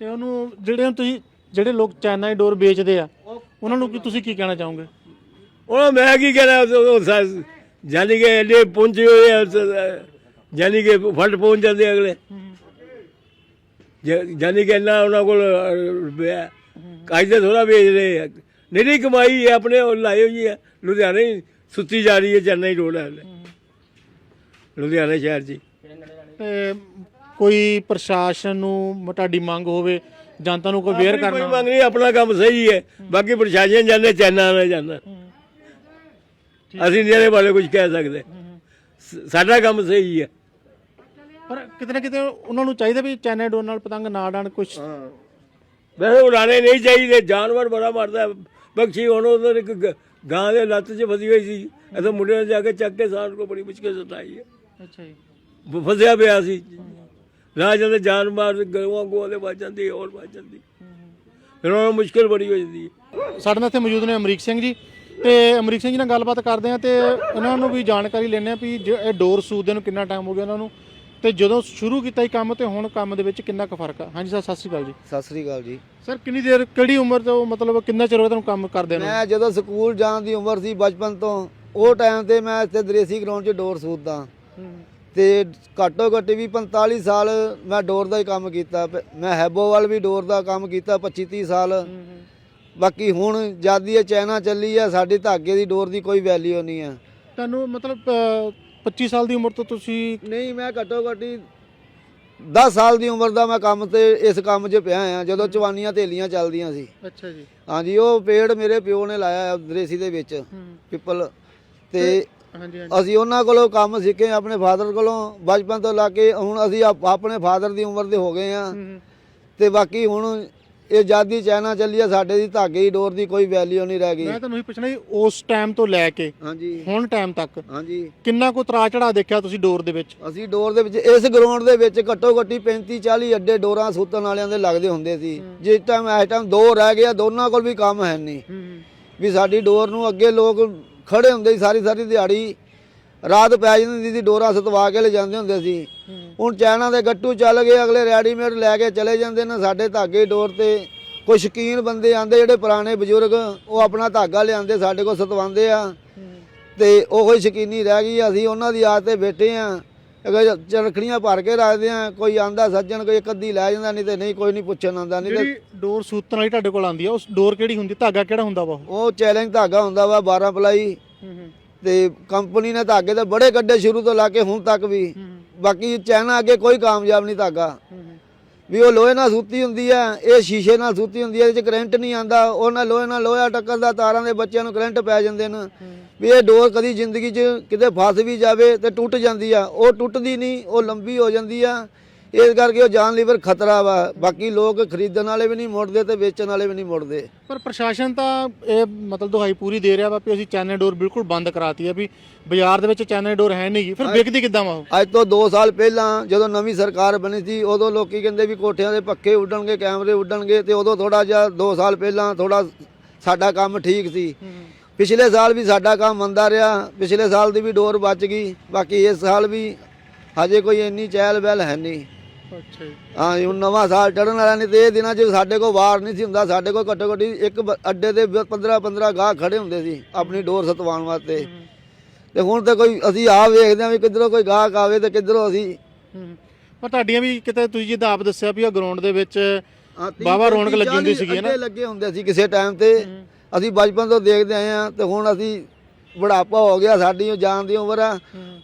ਤੇ ਉਹਨੂੰ ਜਿਹੜੇ ਤੁਸੀਂ ਜਿਹੜੇ ਲੋਕ ਚਾਈਨਾ ਡੋਰ ਵੇਚਦੇ ਆ ਉਹਨਾਂ ਨੂੰ ਕੀ ਤੁਸੀਂ ਕੀ ਕਹਿਣਾ ਚਾਹੋਗੇ? ਉਹਨਾਂ ਮੈਂ ਕੀ ਕਹਿਣਾ ਉਹ- ਉਹ ਸਾ- ਜਾਨੀ ਕਿ ਐਡੇ ਪਹੁੰਚੇ ਹੋਏ ਆ ਸ- ਜਾਨੀ ਕਿ ਫੰਡ ਪਹੁੰਚ ਜਾਂਦੇ ਆ ਅਗਲੇ। ਜ- ਜਾਨੀ ਕਿ ਇੰਨਾ ਉਹਨਾਂ ਕੋਲ ਅਹ, ਰੁਪਇਆ ਕਾਇਦੇ ਥੋੜਾ ਵੇਚ ਰਹੇ ਆ। ਨਿਹਰੀ ਕਮਾਈ ਹੈ ਆਪਣੇ ਉਹ ਲਾਈ ਹੋਈ ਹੈ। ਲੁਧਿਆਣੇ ਹੀ ਸੁੱਤੀ ਜਾ ਰਹੀ ਹੈ ਚੇਨਈ ਰੋਡ ਹੈ। ਲੁਧਿਆਣੇ ਸ਼ਹਿਰ 'ਚ ਹੀ। ਤੇ ਕੋਈ ਪ੍ਰਸ਼ਾਸਨ ਨੂੰ ਤੁਹਾਡੀ ਮੰਗ ਹੋਵੇ ਜਨਤਾ ਨੂੰ ਕੋਈ ਵੇਅਰ ਆਪਣੀ ਕੋਈ ਕਰਨਾ ਮੰਗ ਨਹੀਂ ਆਪਣਾ ਕੰਮ ਸਹੀ ਹੈ। ਬਾਕੀ ਪ੍ਰਸ਼ਾਸਨ ਜਾਂਦੇ ਚੈਨਾ ਨਾਲ ਜਾਂਦਾ। ਅਸੀਂ ਨਹੀਂ ਇਹਦੇ ਬਾਰੇ ਕੁਝ ਕਹਿ ਸਕਦੇ। ਸ- ਸਾਡਾ ਕੰਮ ਸਹੀ ਹੈ। ਪਰ ਕਿਤੇ ਨਾ ਕਿਤੇ ਉਹਨਾਂ ਨੂੰ ਚਾਹੀਦਾ ਵੀ ਚਾਈਨਾ ਡੋਰ ਨਾਲ ਪਤੰਗ ਨਾ ਡਾਣ ਕੁਝ ਵੈਸੇ ਉਡਾਣੇ ਨਹੀਂ ਚਾਹੀਦੇ ਜਾਨਵਰ ਬੜਾ ਮਰਦਾ। ਪੰਛੀ ਹੁਣ ਉਧਰ ਇੱਕ ਗ- ਦੇ ਲੱਤ 'ਚ ਫਸੀ ਹੋਈ ਸੀ। ਇਹ ਮੁੰਡੇ ਨੇ ਜਾ ਕੇ ਚੱਕ ਕੇ ਸਾਰ ਕੋ ਬੜੀ ਮੁਸ਼ਕਿਲ ਸਤਾਈ ਹੈ। ਅੱਛਾ ਜੀ। ਫਸਿਆ ਪਿਆ ਸੀ। ਰਾਹ ਜਾਂਦੇ ਜਾਨ ਮਾਰ ਗਊਆਂ ਗੋਆਂ ਦੇ ਵੱਜ ਜਾਂਦੀ ਹੋਰ ਵੱਜ ਜਾਂਦੀ। ਫਿਰ ਉਹਨਾਂ ਨੂੰ ਮੁਸ਼ਕਿਲ ਬੜੀ ਹੋ ਜਾਂਦੀ ਹੈ। ਸਾਡੇ ਨਾਲ ਇੱਥੇ ਮੌਜੂਦ ਨੇ ਅਮਰੀਕ ਸਿੰਘ ਜੀ। ਤੇ ਅਮਰੀਕ ਸਿੰਘ ਜੀ ਨਾਲ ਗੱਲਬਾਤ ਕਰਦੇ ਆ ਤੇ ਉਹਨਾਂ ਨੂੰ ਵੀ ਜਾਣਕਾਰੀ ਲੈਣੇ ਆ ਵੀ ਇਹ ਡੋਰ ਸੂਦੇ ਨੂੰ ਕਿੰਨਾ ਟਾਈਮ ਹੋ ਗਿਆ ਉਹਨਾਂ ਨੂੰ। ਤੇ ਜਦੋਂ ਸ਼ੁਰੂ ਕੀਤਾ ਇਹ ਕੰਮ ਤੇ ਹੁਣ ਕੰਮ ਦੇ ਵਿੱਚ ਕਿੰਨਾ ਕੁ ਫ਼ਰਕ ਆ? ਹਾਂਜੀ ਸਰ ਸਤਿ ਸ਼੍ਰੀ ਅਕਾਲ ਜੀ। ਸਤਿ ਸ੍ਰੀ ਅਕਾਲ ਜੀ। ਸਰ ਕਿੰਨੀ ਦੇਰ ਕਿਹੜੀ ਉਮਰ ਤੋਂ ਮਤਲਬ ਕਿੰਨਾ ਚਿਰ ਹੋ ਗਿਆ ਤੁਹਾਨੂੰ ਕੰਮ ਕਰਦੇ ਨੂੰ? ਮੈਂ ਜਦੋਂ ਸਕੂਲ ਜਾਣ ਦੀ ਉਮਰ ਸੀ ਬਚਪਨ ਤੋਂ ਉਹ ਟਾਈਮ ਤੇ ਮੈਂ ਇੱਥੇ ਦਰੇਸੀ ਗਰਾਊਂਡ 'ਚ ਡੋਰ ਸੂਦਦਾ ਤੇ ਘੱਟੋ ਘੱਟ ਵੀ 45 ਸਾਲ ਮੈਂ ਡੋਰ ਦਾ ਹੀ ਕੰਮ ਕੀਤਾ। ਪ- ਮੈਂ ਹੈਬੋਵਾਲ ਵੀ ਡੋਰ ਦਾ ਕੰਮ ਕੀਤਾ 25 30 ਸਾਲ। ਬਾਕੀ ਹੁਣ ਜਿਆਦੀ ਇਹ ਚਾਈਨਾ ਚੱਲੀ ਆ ਸਾਡੀ ਧਾਗੇ ਦੀ ਡੋਰ ਦੀ ਕੋਈ ਵੈਲਿਊ ਨਹੀਂ ਆ। ਤੁਹਾਨੂੰ ਮਤਲਬ 25 ਸਾਲ ਦੀ ਉਮਰ ਤੋਂ ਤੁਸੀਂ ਨਹੀਂ ਮੈਂ ਘੱਟੋ ਘੱਟ ਹੀ 10 ਸਾਲ ਦੀ ਉਮਰ ਦਾ ਮੈਂ ਕੰਮ ਤੇ ਇਸ ਕੰਮ 'ਚ ਪਿਆ ਆ ਜਦੋਂ ਚਵਾਨੀਆਂ ਤੇਲੀਆਂ ਚੱਲਦੀਆਂ ਸੀ। ਅੱਛਾ ਜੀ। ਹਾਂਜੀ ਉਹ ਪੇੜ ਮੇਰੇ ਪਿਓ ਨੇ ਲਾਇਆ ਆ ਦਰੇਸੀ ਦੇ ਵਿੱਚ ਪਿੱਪਲ। ਤੇ ਅਸੀਂ ਉਹਨਾਂ ਕੋਲੋਂ ਕੰਮ ਸਿੱਖੇ ਆਪਣੇ ਫਾਦਰ ਕੋਲੋਂ ਬਚਪਨ ਤੋਂ ਲਾ ਕੇ ਹੁਣ ਅਸੀਂ ਆਪ- ਆਪਣੇ ਫਾਦਰ ਦੀ ਉਮਰ ਦੇ ਹੋ ਗਏ ਆ ਤੇ ਬਾਕੀ ਹੁਣ ਇਹ ਜਾਦੀ ਚਾਈਨਾ ਚੱਲੀ ਆ ਸਾਡੇ ਦੀ ਧਾਗੇ ਦੀ ਡੋਰ ਦੀ ਕੋਈ ਵੈਲਿਊ ਨਹੀਂ ਰਹਿ ਗਈ। ਮੈਂ ਤੁਹਾਨੂੰ ਇਹ ਪੁੱਛਣਾ ਜੀ ਉਸ ਟਾਈਮ ਤੋਂ ਲੈ ਕੇ ਹਾਂਜੀ। ਹੁਣ ਟਾਈਮ ਤੱਕ ਹਾਂਜੀ। ਕਿੰਨਾ ਕੁ ਤਰਾ ਚੜਾ ਦੇਖਿਆ ਤੁਸੀਂ ਡੋਰ ਦੇ ਵਿੱਚ? ਅਸੀਂ ਡੋਰ ਦੇ ਵਿੱਚ ਇਸ ਗਰਾਊਂਡ ਦੇ ਵਿੱਚ ਘੱਟੋ ਘੱਟੀ 35 40 ਅੱਡੇ ਡੋਰਾਂ ਸੁੱਤਣ ਵਾਲਿਆਂ ਦੇ ਲੱਗਦੇ ਹੁੰਦੇ ਸੀ। ਜਿਸ ਟਾਈਮ ਇਸ ਟਾਈਮ ਦੋ ਰਹਿ ਗਏ ਆ, ਦੋਨਾਂ ਕੋਲ ਵੀ ਕੰਮ ਹੈ ਨਹੀਂ। ਵੀ ਸਾਡੀ ਡੋਰ ਨੂੰ ਅੱਗੇ ਲੋਕ ਖੜੇ ਹੁੰਦੇ ਸੀ ਸਾਰੀ ਸਾਰੀ ਦਿਹਾੜੀ ਰਾਤ ਪੈ ਜਾਂਦੀ ਸੀ ਡੋਰਾਂ ਸਤਵਾ ਕੇ ਲੈ ਜਾਂਦੇ ਹੁੰਦੇ ਸੀ। ਹੁਣ ਚਾਈਨਾ ਦੇ ਗੱਟੂ ਚੱਲ ਗਏ ਅਗਲੇ ਰੈਡੀਮੇਡ ਲੈ ਕੇ ਚਲੇ ਜਾਂਦੇ ਨੇ ਸਾਡੇ ਧਾਗੇ ਡੋਰ ਤੇ। ਕੋਈ ਸ਼ਕੀਨ ਬੰਦੇ ਆਂਦੇ ਜਿਹੜੇ ਪੁਰਾਣੇ ਬਜ਼ੁਰਗ ਉਹ ਆਪਣਾ ਧਾਗਾ ਲਿਆਂਦੇ ਸਾਡੇ ਕੋਲ ਸਤਵਾਉਂਦੇ ਆ। ਤੇ ਉਹੋ ਹੀ ਸ਼ਕੀਨੀ ਰਹਿ ਗਈ ਅਸੀਂ ਉਹਨਾਂ ਦੀ ਆਦਤ ਤੇ ਬੈਠੇ ਆ। ਅਗਰ ਚਰਖੜੀਆਂ ਭਰ ਕੇ ਰੱਖਦੇ ਆ ਕੋਈ ਆਂਦਾ ਸੱਜਣ ਕੋਈ ਇੱਕ ਅੱਧੀ ਲੈ ਜਾਂਦਾ ਨਹੀਂ ਤੇ ਨਹੀਂ ਕੋਈ ਨਹੀਂ ਪੁੱਛਣ ਆਂਦਾ ਨਹੀਂ ਤੇ ਜਿਹੜੀ ਡੋਰ ਸੂਤਨ ਵਾਲੀ ਤੁਹਾਡੇ ਕੋਲ ਆਂਦੀ ਆ ਉਸ ਡੋਰ ਕਿਹੜੀ ਹੁੰਦੀ ਧਾਗਾ ਕਿਹੜਾ ਹੁੰਦਾ ਵਾ ਉਹ? ਉਹ ਚੈਲੰਜ ਧਾਗਾ ਹੁੰਦਾ ਵਾ 12 ਪਲਾਈ। ਹੂੰ ਹੂੰ। ਤੇ ਕੰਪਨੀ ਨੇ ਧਾਗੇ ਤੇ ਬੜੇ ਕੱਢੇ ਸ਼ੁਰੂ ਤੋਂ ਲਾ ਕੇ ਹੁਣ ਤੱਕ ਵੀ। ਹੂੰ। ਬਾਕੀ ਚਾਈਨਾ ਅੱਗੇ ਕੋਈ ਕਾਮਯਾਬ ਨਹੀਂ ਧਾਗਾ। ਹੂੰ ਹੂੰ। ਵੀ ਉਹ ਲੋਹੇ ਨਾਲ ਸੂਤੀ ਹੁੰਦੀ ਆ ਇਹ ਸ਼ੀਸ਼ੇ ਨਾਲ ਸੂਤੀ ਹੁੰਦੀ ਆ ਇਹਦੇ ਚ ਕਰੰਟ ਨਹੀਂ ਆਂਦਾ ਉਹ ਨਾਲ ਲੋਹੇ ਨਾਲ ਲੋਹਾ ਟੱਕਰਦਾ ਤਾਰਾਂ ਦੇ ਬੱਚਿਆਂ ਨੂੰ ਕਰੰਟ ਪੈ ਜਾਂਦੇ ਨੇ। ਵੀ ਇਹ ਡੋਰ ਕਦੀ ਜ਼ਿੰਦਗੀ 'ਚ ਕਿਤੇ ਫਸ ਵੀ ਜਾਵੇ ਤੇ ਟੁੱਟ ਜਾਂਦੀ ਆ। ਉਹ ਟੁੱਟਦੀ ਨਹੀਂ ਉਹ ਲੰਬੀ ਹੋ ਜਾਂਦੀ ਆ। ਇਸ ਕਰਕੇ ਉਹ ਜਾਨਲੇਵਾ ਖਤਰਾ ਵਾ। ਬਾਕੀ ਲੋਕ ਖਰੀਦਣ ਵਾਲੇ ਵੀ ਨਹੀਂ ਮੁੜਦੇ ਤੇ ਵੇਚਣ ਵਾਲੇ ਵੀ ਨਹੀਂ ਮੁੜਦੇ। ਪਰ ਪ੍ਰਸ਼ਾਸਨ ਤਾਂ ਇਹ ਮਤਲਬ ਦੁਹਾਈ ਪੂਰੀ ਦੇ ਰਿਹਾ ਵਾ ਵੀ ਅਸੀਂ ਚੈਨਲ ਡੋਰ ਬਿਲਕੁਲ ਬੰਦ ਕਰਾਤੀ ਆ ਵੀ ਬਾਜ਼ਾਰ ਦੇ ਵਿੱਚ ਚੈਨਲ ਡੋਰ ਹੈ ਨਹੀਂਗੀ ਫਿਰ ਵਿਕਦੀ ਕਿੱਦਾਂ ਵਾ ਉਹ? ਅੱਜ ਤੋਂ 2 ਸਾਲ ਪਹਿਲਾਂ ਜਦੋਂ ਨਵੀਂ ਸਰਕਾਰ ਬਣੀ ਸੀ ਉਦੋਂ ਲੋਕੀ ਕਹਿੰਦੇ ਵੀ ਕੋਠਿਆਂ ਦੇ ਪੱਖੇ ਉੱਡਣਗੇ ਕੈਮਰੇ ਉੱਡਣਗੇ ਤੇ ਉਦੋਂ ਥੋੜਾ ਜਿਹਾ 2 ਸਾਲ ਪਹਿਲਾਂ ਥੋੜਾ ਸਾਡਾ ਕੰਮ ਠੀਕ ਸੀ। ਪਿਛਲੇ ਸਾਲ ਵੀ ਸਾਡਾ ਕੰਮ ਮੰਦਾ ਰਿਹਾ ਪਿਛਲੇ ਸਾਲ ਦੀ ਵੀ ਡੋਰ ਬਚ ਗਈ ਬਾਕੀ ਇਸ ਸਾਲ ਵੀ ਹਜੇ ਕੋਈ ਇੰਨੀ ਚਹਿਲ ਬਹਿਲ ਹੈ ਨਹੀਂ। ਅੱਛਾ ਜੀ। ਹਾਂ ਹੁਣ ਨਵਾਂ ਸਾਲ ਚੜਨ ਵਾਲਾ ਨਹੀਂ ਤੇ ਇਹ ਦਿਨਾਂ 'ਚ ਸਾਡੇ ਕੋਲ ਵਾਰ ਨਹੀਂ ਸੀ ਹੁੰਦਾ ਸਾਡੇ ਕੋਲ ਘੱਟੋ ਘੱਟੀ ਇੱਕ ਬ- ਅੱਡੇ ਤੇ 15 15 ਗਾਹ ਖੜੇ ਹੁੰਦੇ ਸੀ ਆਪਣੀ ਡੋਰ ਸਤਵਾਉਣ ਵਾਸਤੇ। ਤੇ ਹੁਣ ਤੇ ਕੋਈ ਅਸੀਂ ਆਪ ਵੇਖਦੇ ਹਾਂ ਵੀ ਕਿੱਧਰੋਂ ਕੋਈ ਗਾਹਕ ਆਵੇ ਤੇ ਕਿੱਧਰੋਂ ਅਸੀਂ ਹੂੰ ਪਰ ਤੁਹਾਡੀਆਂ ਵੀ ਕਿਤੇ ਤੁਸੀਂ ਜਿੱਦਾਂ ਆਪ ਦੱਸਿਆ ਵੀ ਉਹ ਗਰਾਊਂਡ ਦੇ ਵਿੱਚ ਹਾਂ, ਤੀਹ, ਵਾਹਵਾ ਰੌਣਕ ਪੈਂਤੀ, ਲੱਗੀ ਹੁੰਦੀ ਚਾਲੀ ਸੀਗੀ ਨਾ? ਅੱਡੇ ਲੱਗੇ ਹੁੰਦੇ ਸੀ ਕਿਸੇ ਟਾਈਮ ਤੇ। ਅਸੀਂ ਬਚਪਨ ਤੋਂ ਦੇਖਦੇ ਆਏ ਆ ਤੇ ਹੁਣ ਅਸੀਂ ਬੁਢਾਪਾ ਹੋ ਗਿਆ ਸਾਡੀ ਜਾਨ ਦੀ ਉਮਰ। ਆ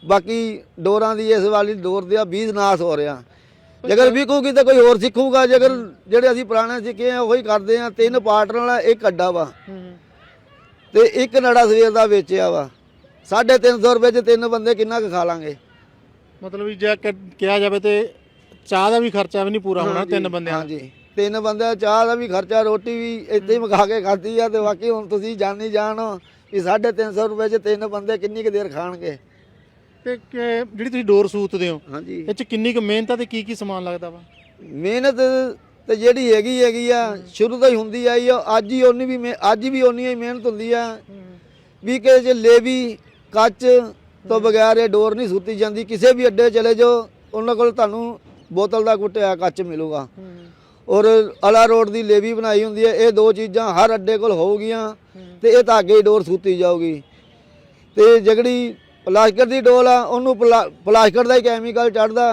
ਬਾਕੀ ਡੋਰਾਂ ਦੀ ਇਸ ਵਾਲੀ ਡੋਰ ਦੇ ਆ 20 ਨਾਸ ਹੋ ਰਿਹਾ। ਜੇਕਰ ਵਿਕੂਗੀ ਤਾਂ ਕੋਈ ਹੋਰ ਸਿੱਖੂਗਾ ਜੇਕਰ ਜਿਹੜੇ ਅਸੀਂ ਪੁਰਾਣੇ ਸਿੱਖੇ ਆ ਉਹੀ ਕਰਦੇ ਆ ਤਿੰਨ ਪਾਰਟਨਰ ਵਾਲਾ ਇੱਕ ਅੱਡਾ ਵਾ। ਤੇ ਇੱਕ ਨੜਾ ਸਵੇਰ ਦਾ ਵੇਚਿਆ ਵਾ। 350 ਰੁਪਏ ਚ ਤਿੰਨ ਬੰਦੇ ਕਿੰਨਾ ਕੁ ਖਾ ਲਾਂਗੇ? ਮਤਲਬ ਵੀ ਜੇ ਕਿ- ਕਿਹਾ ਜਾਵੇ ਤੇ ਚਾਹ ਦਾ ਵੀ ਖਰਚਾ ਵੀ ਨਹੀਂ ਪੂਰਾ ਹੋਣਾ ਤਿੰਨ ਬੰਦਿਆਂ ਦਾ। ਹਾਂਜੀ। ਤਿੰਨ ਬੰਦਿਆਂ ਦਾ ਚਾਹ ਦਾ ਵੀ ਖਰਚਾ ਰੋਟੀ ਵੀ ਇੱਥੇ ਹੀ ਮਖਾ ਕੇ ਖਾਧੀ ਆ ਤੇ ਬਾਕੀ ਹੁਣ ਤੁਸੀਂ ਜਾਣੀ ਜਾਣੋ ਵੀ 350 ਰੁਪਏ ਚ ਤਿੰਨ ਬੰਦੇ ਕਿੰਨੀ ਕੁ ਦੇਰ ਖਾਣਗੇ? ਤੇ ਕਿ- ਜਿਹੜੀ ਤੁਸੀਂ ਡੋਰ ਸੂਤਦੇ ਹੋ ਹਾਂਜੀ। ਇਹ ਚ ਕਿੰਨੀ ਕੁ ਮਿਹਨਤ ਆ ਤੇ ਕੀ ਕੀ ਸਮਾਨ ਲੱਗਦਾ ਵਾ? ਮਿਹਨਤ ਤੇ ਜਿਹੜੀ ਹੈਗੀ ਹੈਗੀ ਆ ਸ਼ੁਰੂ ਤੋਂ ਹੀ ਹੁੰਦੀ ਆਈ ਆ ਅੱਜ ਹੀ ਉਨੀ ਵੀ ਮਿਹ- ਅੱਜ ਵੀ ਉਨੀ ਹੀ ਮਿਹਨਤ ਹੁੰਦੀ ਆ। ਵੀ ਕਿ ਜੇ ਲੇਵੀ ਕੱਚ ਤੋਂ ਬਗੈਰ ਇਹ ਡੋਰ ਨਹੀਂ ਸੁੱਤੀ ਜਾਂਦੀ ਕਿਸੇ ਵੀ ਅੱਡੇ ਚਲੇ ਜਾਓ ਉਹਨਾਂ ਕੋਲ ਤੁਹਾਨੂੰ ਬੋਤਲ ਦਾ ਕੁੱਟਿਆ ਕੱਚ ਮਿਲੂਗਾ। ਔਰ ਅਲਾ ਰੋਡ ਦੀ ਲੇਵੀ ਬਣਾਈ ਹੁੰਦੀ ਹੈ ਇਹ ਦੋ ਚੀਜ਼ਾਂ ਹਰ ਅੱਡੇ ਕੋਲ ਹੋਊਗੀਆਂ ਤੇ ਇਹ ਧਾਗੇ ਦੀ ਡੋਰ ਸੂਤੀ ਜਾਊਗੀ। ਤੇ ਜਿਹੜੀ ਪਲਾਸਟਿਕ ਦੀ ਡੋਲ ਆ ਉਹਨੂੰ ਪਲਾ- ਪਲਾਸਟਿਕ ਦਾ ਹੀ ਕੈਮੀਕਲ ਚੜਦਾ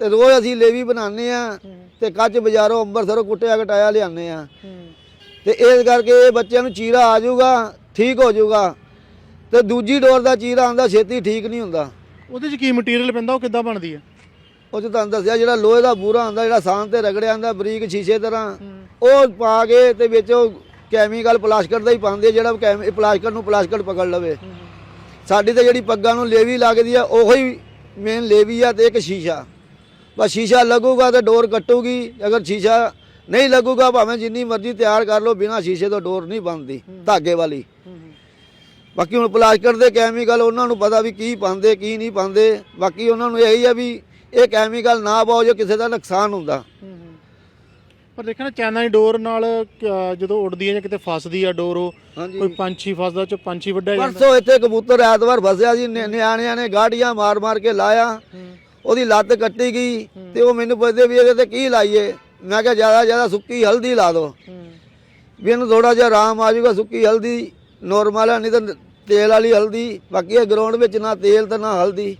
ਤੇ ਰੋਜ਼ ਅਸੀਂ ਲੇਵੀ ਬਣਾਉਂਦੇ ਆ ਤੇ ਕੱਚ ਬਾਜ਼ਾਰੋਂ ਅੰਮ੍ਰਿਤਸਰੋਂ ਕੁੱਟਿਆ ਕਟਾਇਆ ਲਿਆਉਂਦੇ ਆ। ਤੇ ਇਸ ਕਰਕੇ ਇਹ ਬੱਚਿਆਂ ਨੂੰ ਚੀਰਾ ਆ ਜਾਊਗਾ ਠੀਕ ਹੋ ਜਾਊਗਾ। ਤੇ ਦੂਜੀ ਡੋਰ ਦਾ ਚੀਰਾ ਆਂਦਾ ਛੇਤੀ ਠੀਕ ਨਹੀਂ ਹੁੰਦਾ। ਉਹਦੇ ਚ ਕੀ ਮਟੀਰੀਅਲ ਪੈਂਦਾ ਉਹ ਕਿੱਦਾਂ ਬਣਦੀ ਆ? ਉਹ 'ਚ ਤੁਹਾਨੂੰ ਦੱਸਿਆ ਜਿਹੜਾ ਲੋਹੇ ਦਾ ਬੂਰਾ ਹੁੰਦਾ ਜਿਹੜਾ ਸਾਂ ਤੇ ਰਗੜਿਆ ਹੁੰਦਾ ਬਰੀਕ ਸ਼ੀਸ਼ੇ ਤਰ੍ਹਾਂ ਉਹ ਪਾ ਕੇ ਤੇ ਵਿੱਚ ਉਹ ਕੈਮੀਕਲ ਪਲਾਸਟਿਕ ਦਾ ਹੀ ਪਾਉਂਦੇ ਜਿਹੜਾ ਕੈਮੀ ਪਲਾਸਟਿਕ ਨੂੰ ਪਲਾਸਟਿਕ ਪਕੜ ਲਵੇ। ਸਾਡੀ ਤੇ ਜਿਹੜੀ ਪੱਗਾਂ ਨੂੰ ਲੇਵੀ ਲੱਗਦੀ ਆ ਉਹੀ ਮੇਨ ਲੇਵੀ ਆ ਤੇ ਇੱਕ ਸ਼ੀਸ਼ਾ। ਬਸ ਸ਼ੀਸ਼ਾ ਲੱਗੂਗਾ ਤੇ ਡੋਰ ਕੱਟੂਗੀ ਅਗਰ ਸ਼ੀਸ਼ਾ ਨਹੀਂ ਲੱਗੂਗਾ ਭਾਵੇਂ ਜਿੰਨੀ ਮਰਜ਼ੀ ਤਿਆਰ ਕਰ ਲਓ ਬਿਨਾਂ ਸ਼ੀਸ਼ੇ ਤੋਂ ਡੋਰ ਨਹੀਂ ਬਣਦੀ ਧਾਗੇ ਵਾਲੀ। ਬਾਕੀ ਹੁਣ ਪਲਾਸਟਿਕ ਦੇ ਕੈਮੀਕਲ ਉਹਨਾਂ ਨੂੰ ਪਤਾ ਵੀ ਕੀ ਪਾਉਂਦੇ ਕੀ ਨਹੀਂ ਪਾਉਂਦੇ। ਬਾਕੀ ਉਹਨਾਂ ਨੂੰ ਇਹੀ ਆ ਵੀ ਇਹ ਕੈਮੀਕਲ ਨਾ ਪਾਓ ਜੋ ਕਿਸੇ ਦਾ ਨੁਕਸਾਨ ਹੁੰਦਾ। ਪਰ ਦੇਖਣਾ ਚਾਈਨਾ ਦੀ ਡੋਰ ਨਾਲ ਜਦੋਂ ਉੱਡਦੀ ਹੈ ਜਾਂ ਕਿਤੇ ਫਸਦੀ ਆ ਡੋਰ ਉਹ ਹਾਂਜੀ। ਕੋਈ ਪੰਛੀ ਫਸਦਾ ਚ ਪੰਛੀ ਵੱਢਿਆ ਜਾਂਦਾ। ਪਰਸੋਂ ਇੱਥੇ ਕਬੂਤਰ ਐਤਵਾਰ ਫਸਿਆ ਸੀ ਨਿ- ਨਿਆਣਿਆਂ ਨੇ ਗਾੜੀਆਂ ਮਾਰ ਮਾਰ ਕੇ ਲਾਇਆ। ਉਹਦੀ ਲੱਤ ਕੱਟੀ ਗਈ ਤੇ ਉਹ ਮੈਨੂੰ ਪੁੱਛਦੇ ਵੀ ਇਹਦੇ ਤੇ ਕੀ ਲਾਈਏ? ਮੈਂ ਕਿਹਾ ਜ਼ਿਆਦਾ ਜ਼ਿਆਦਾ ਸੁੱਕੀ ਹਲਦੀ ਲਾ ਦਿਓ ਵੀ ਇਹਨੂੰ ਥੋੜਾ ਜਿਹਾ ਆਰਾਮ ਆ ਜਾਊਗਾ ਸੁੱਕੀ ਹਲਦੀ ਨੋਰਮਲ ਹੈ ਨਹੀਂ ਤਾਂ ਤੇਲ ਵਾਲੀ ਹਲਦੀ। ਬਾਕੀ ਇਹ ਗਰਾਊਂਡ ਵਿੱਚ ਨਾ ਤੇਲ ਤੇ ਨਾ ਹਲਦੀ।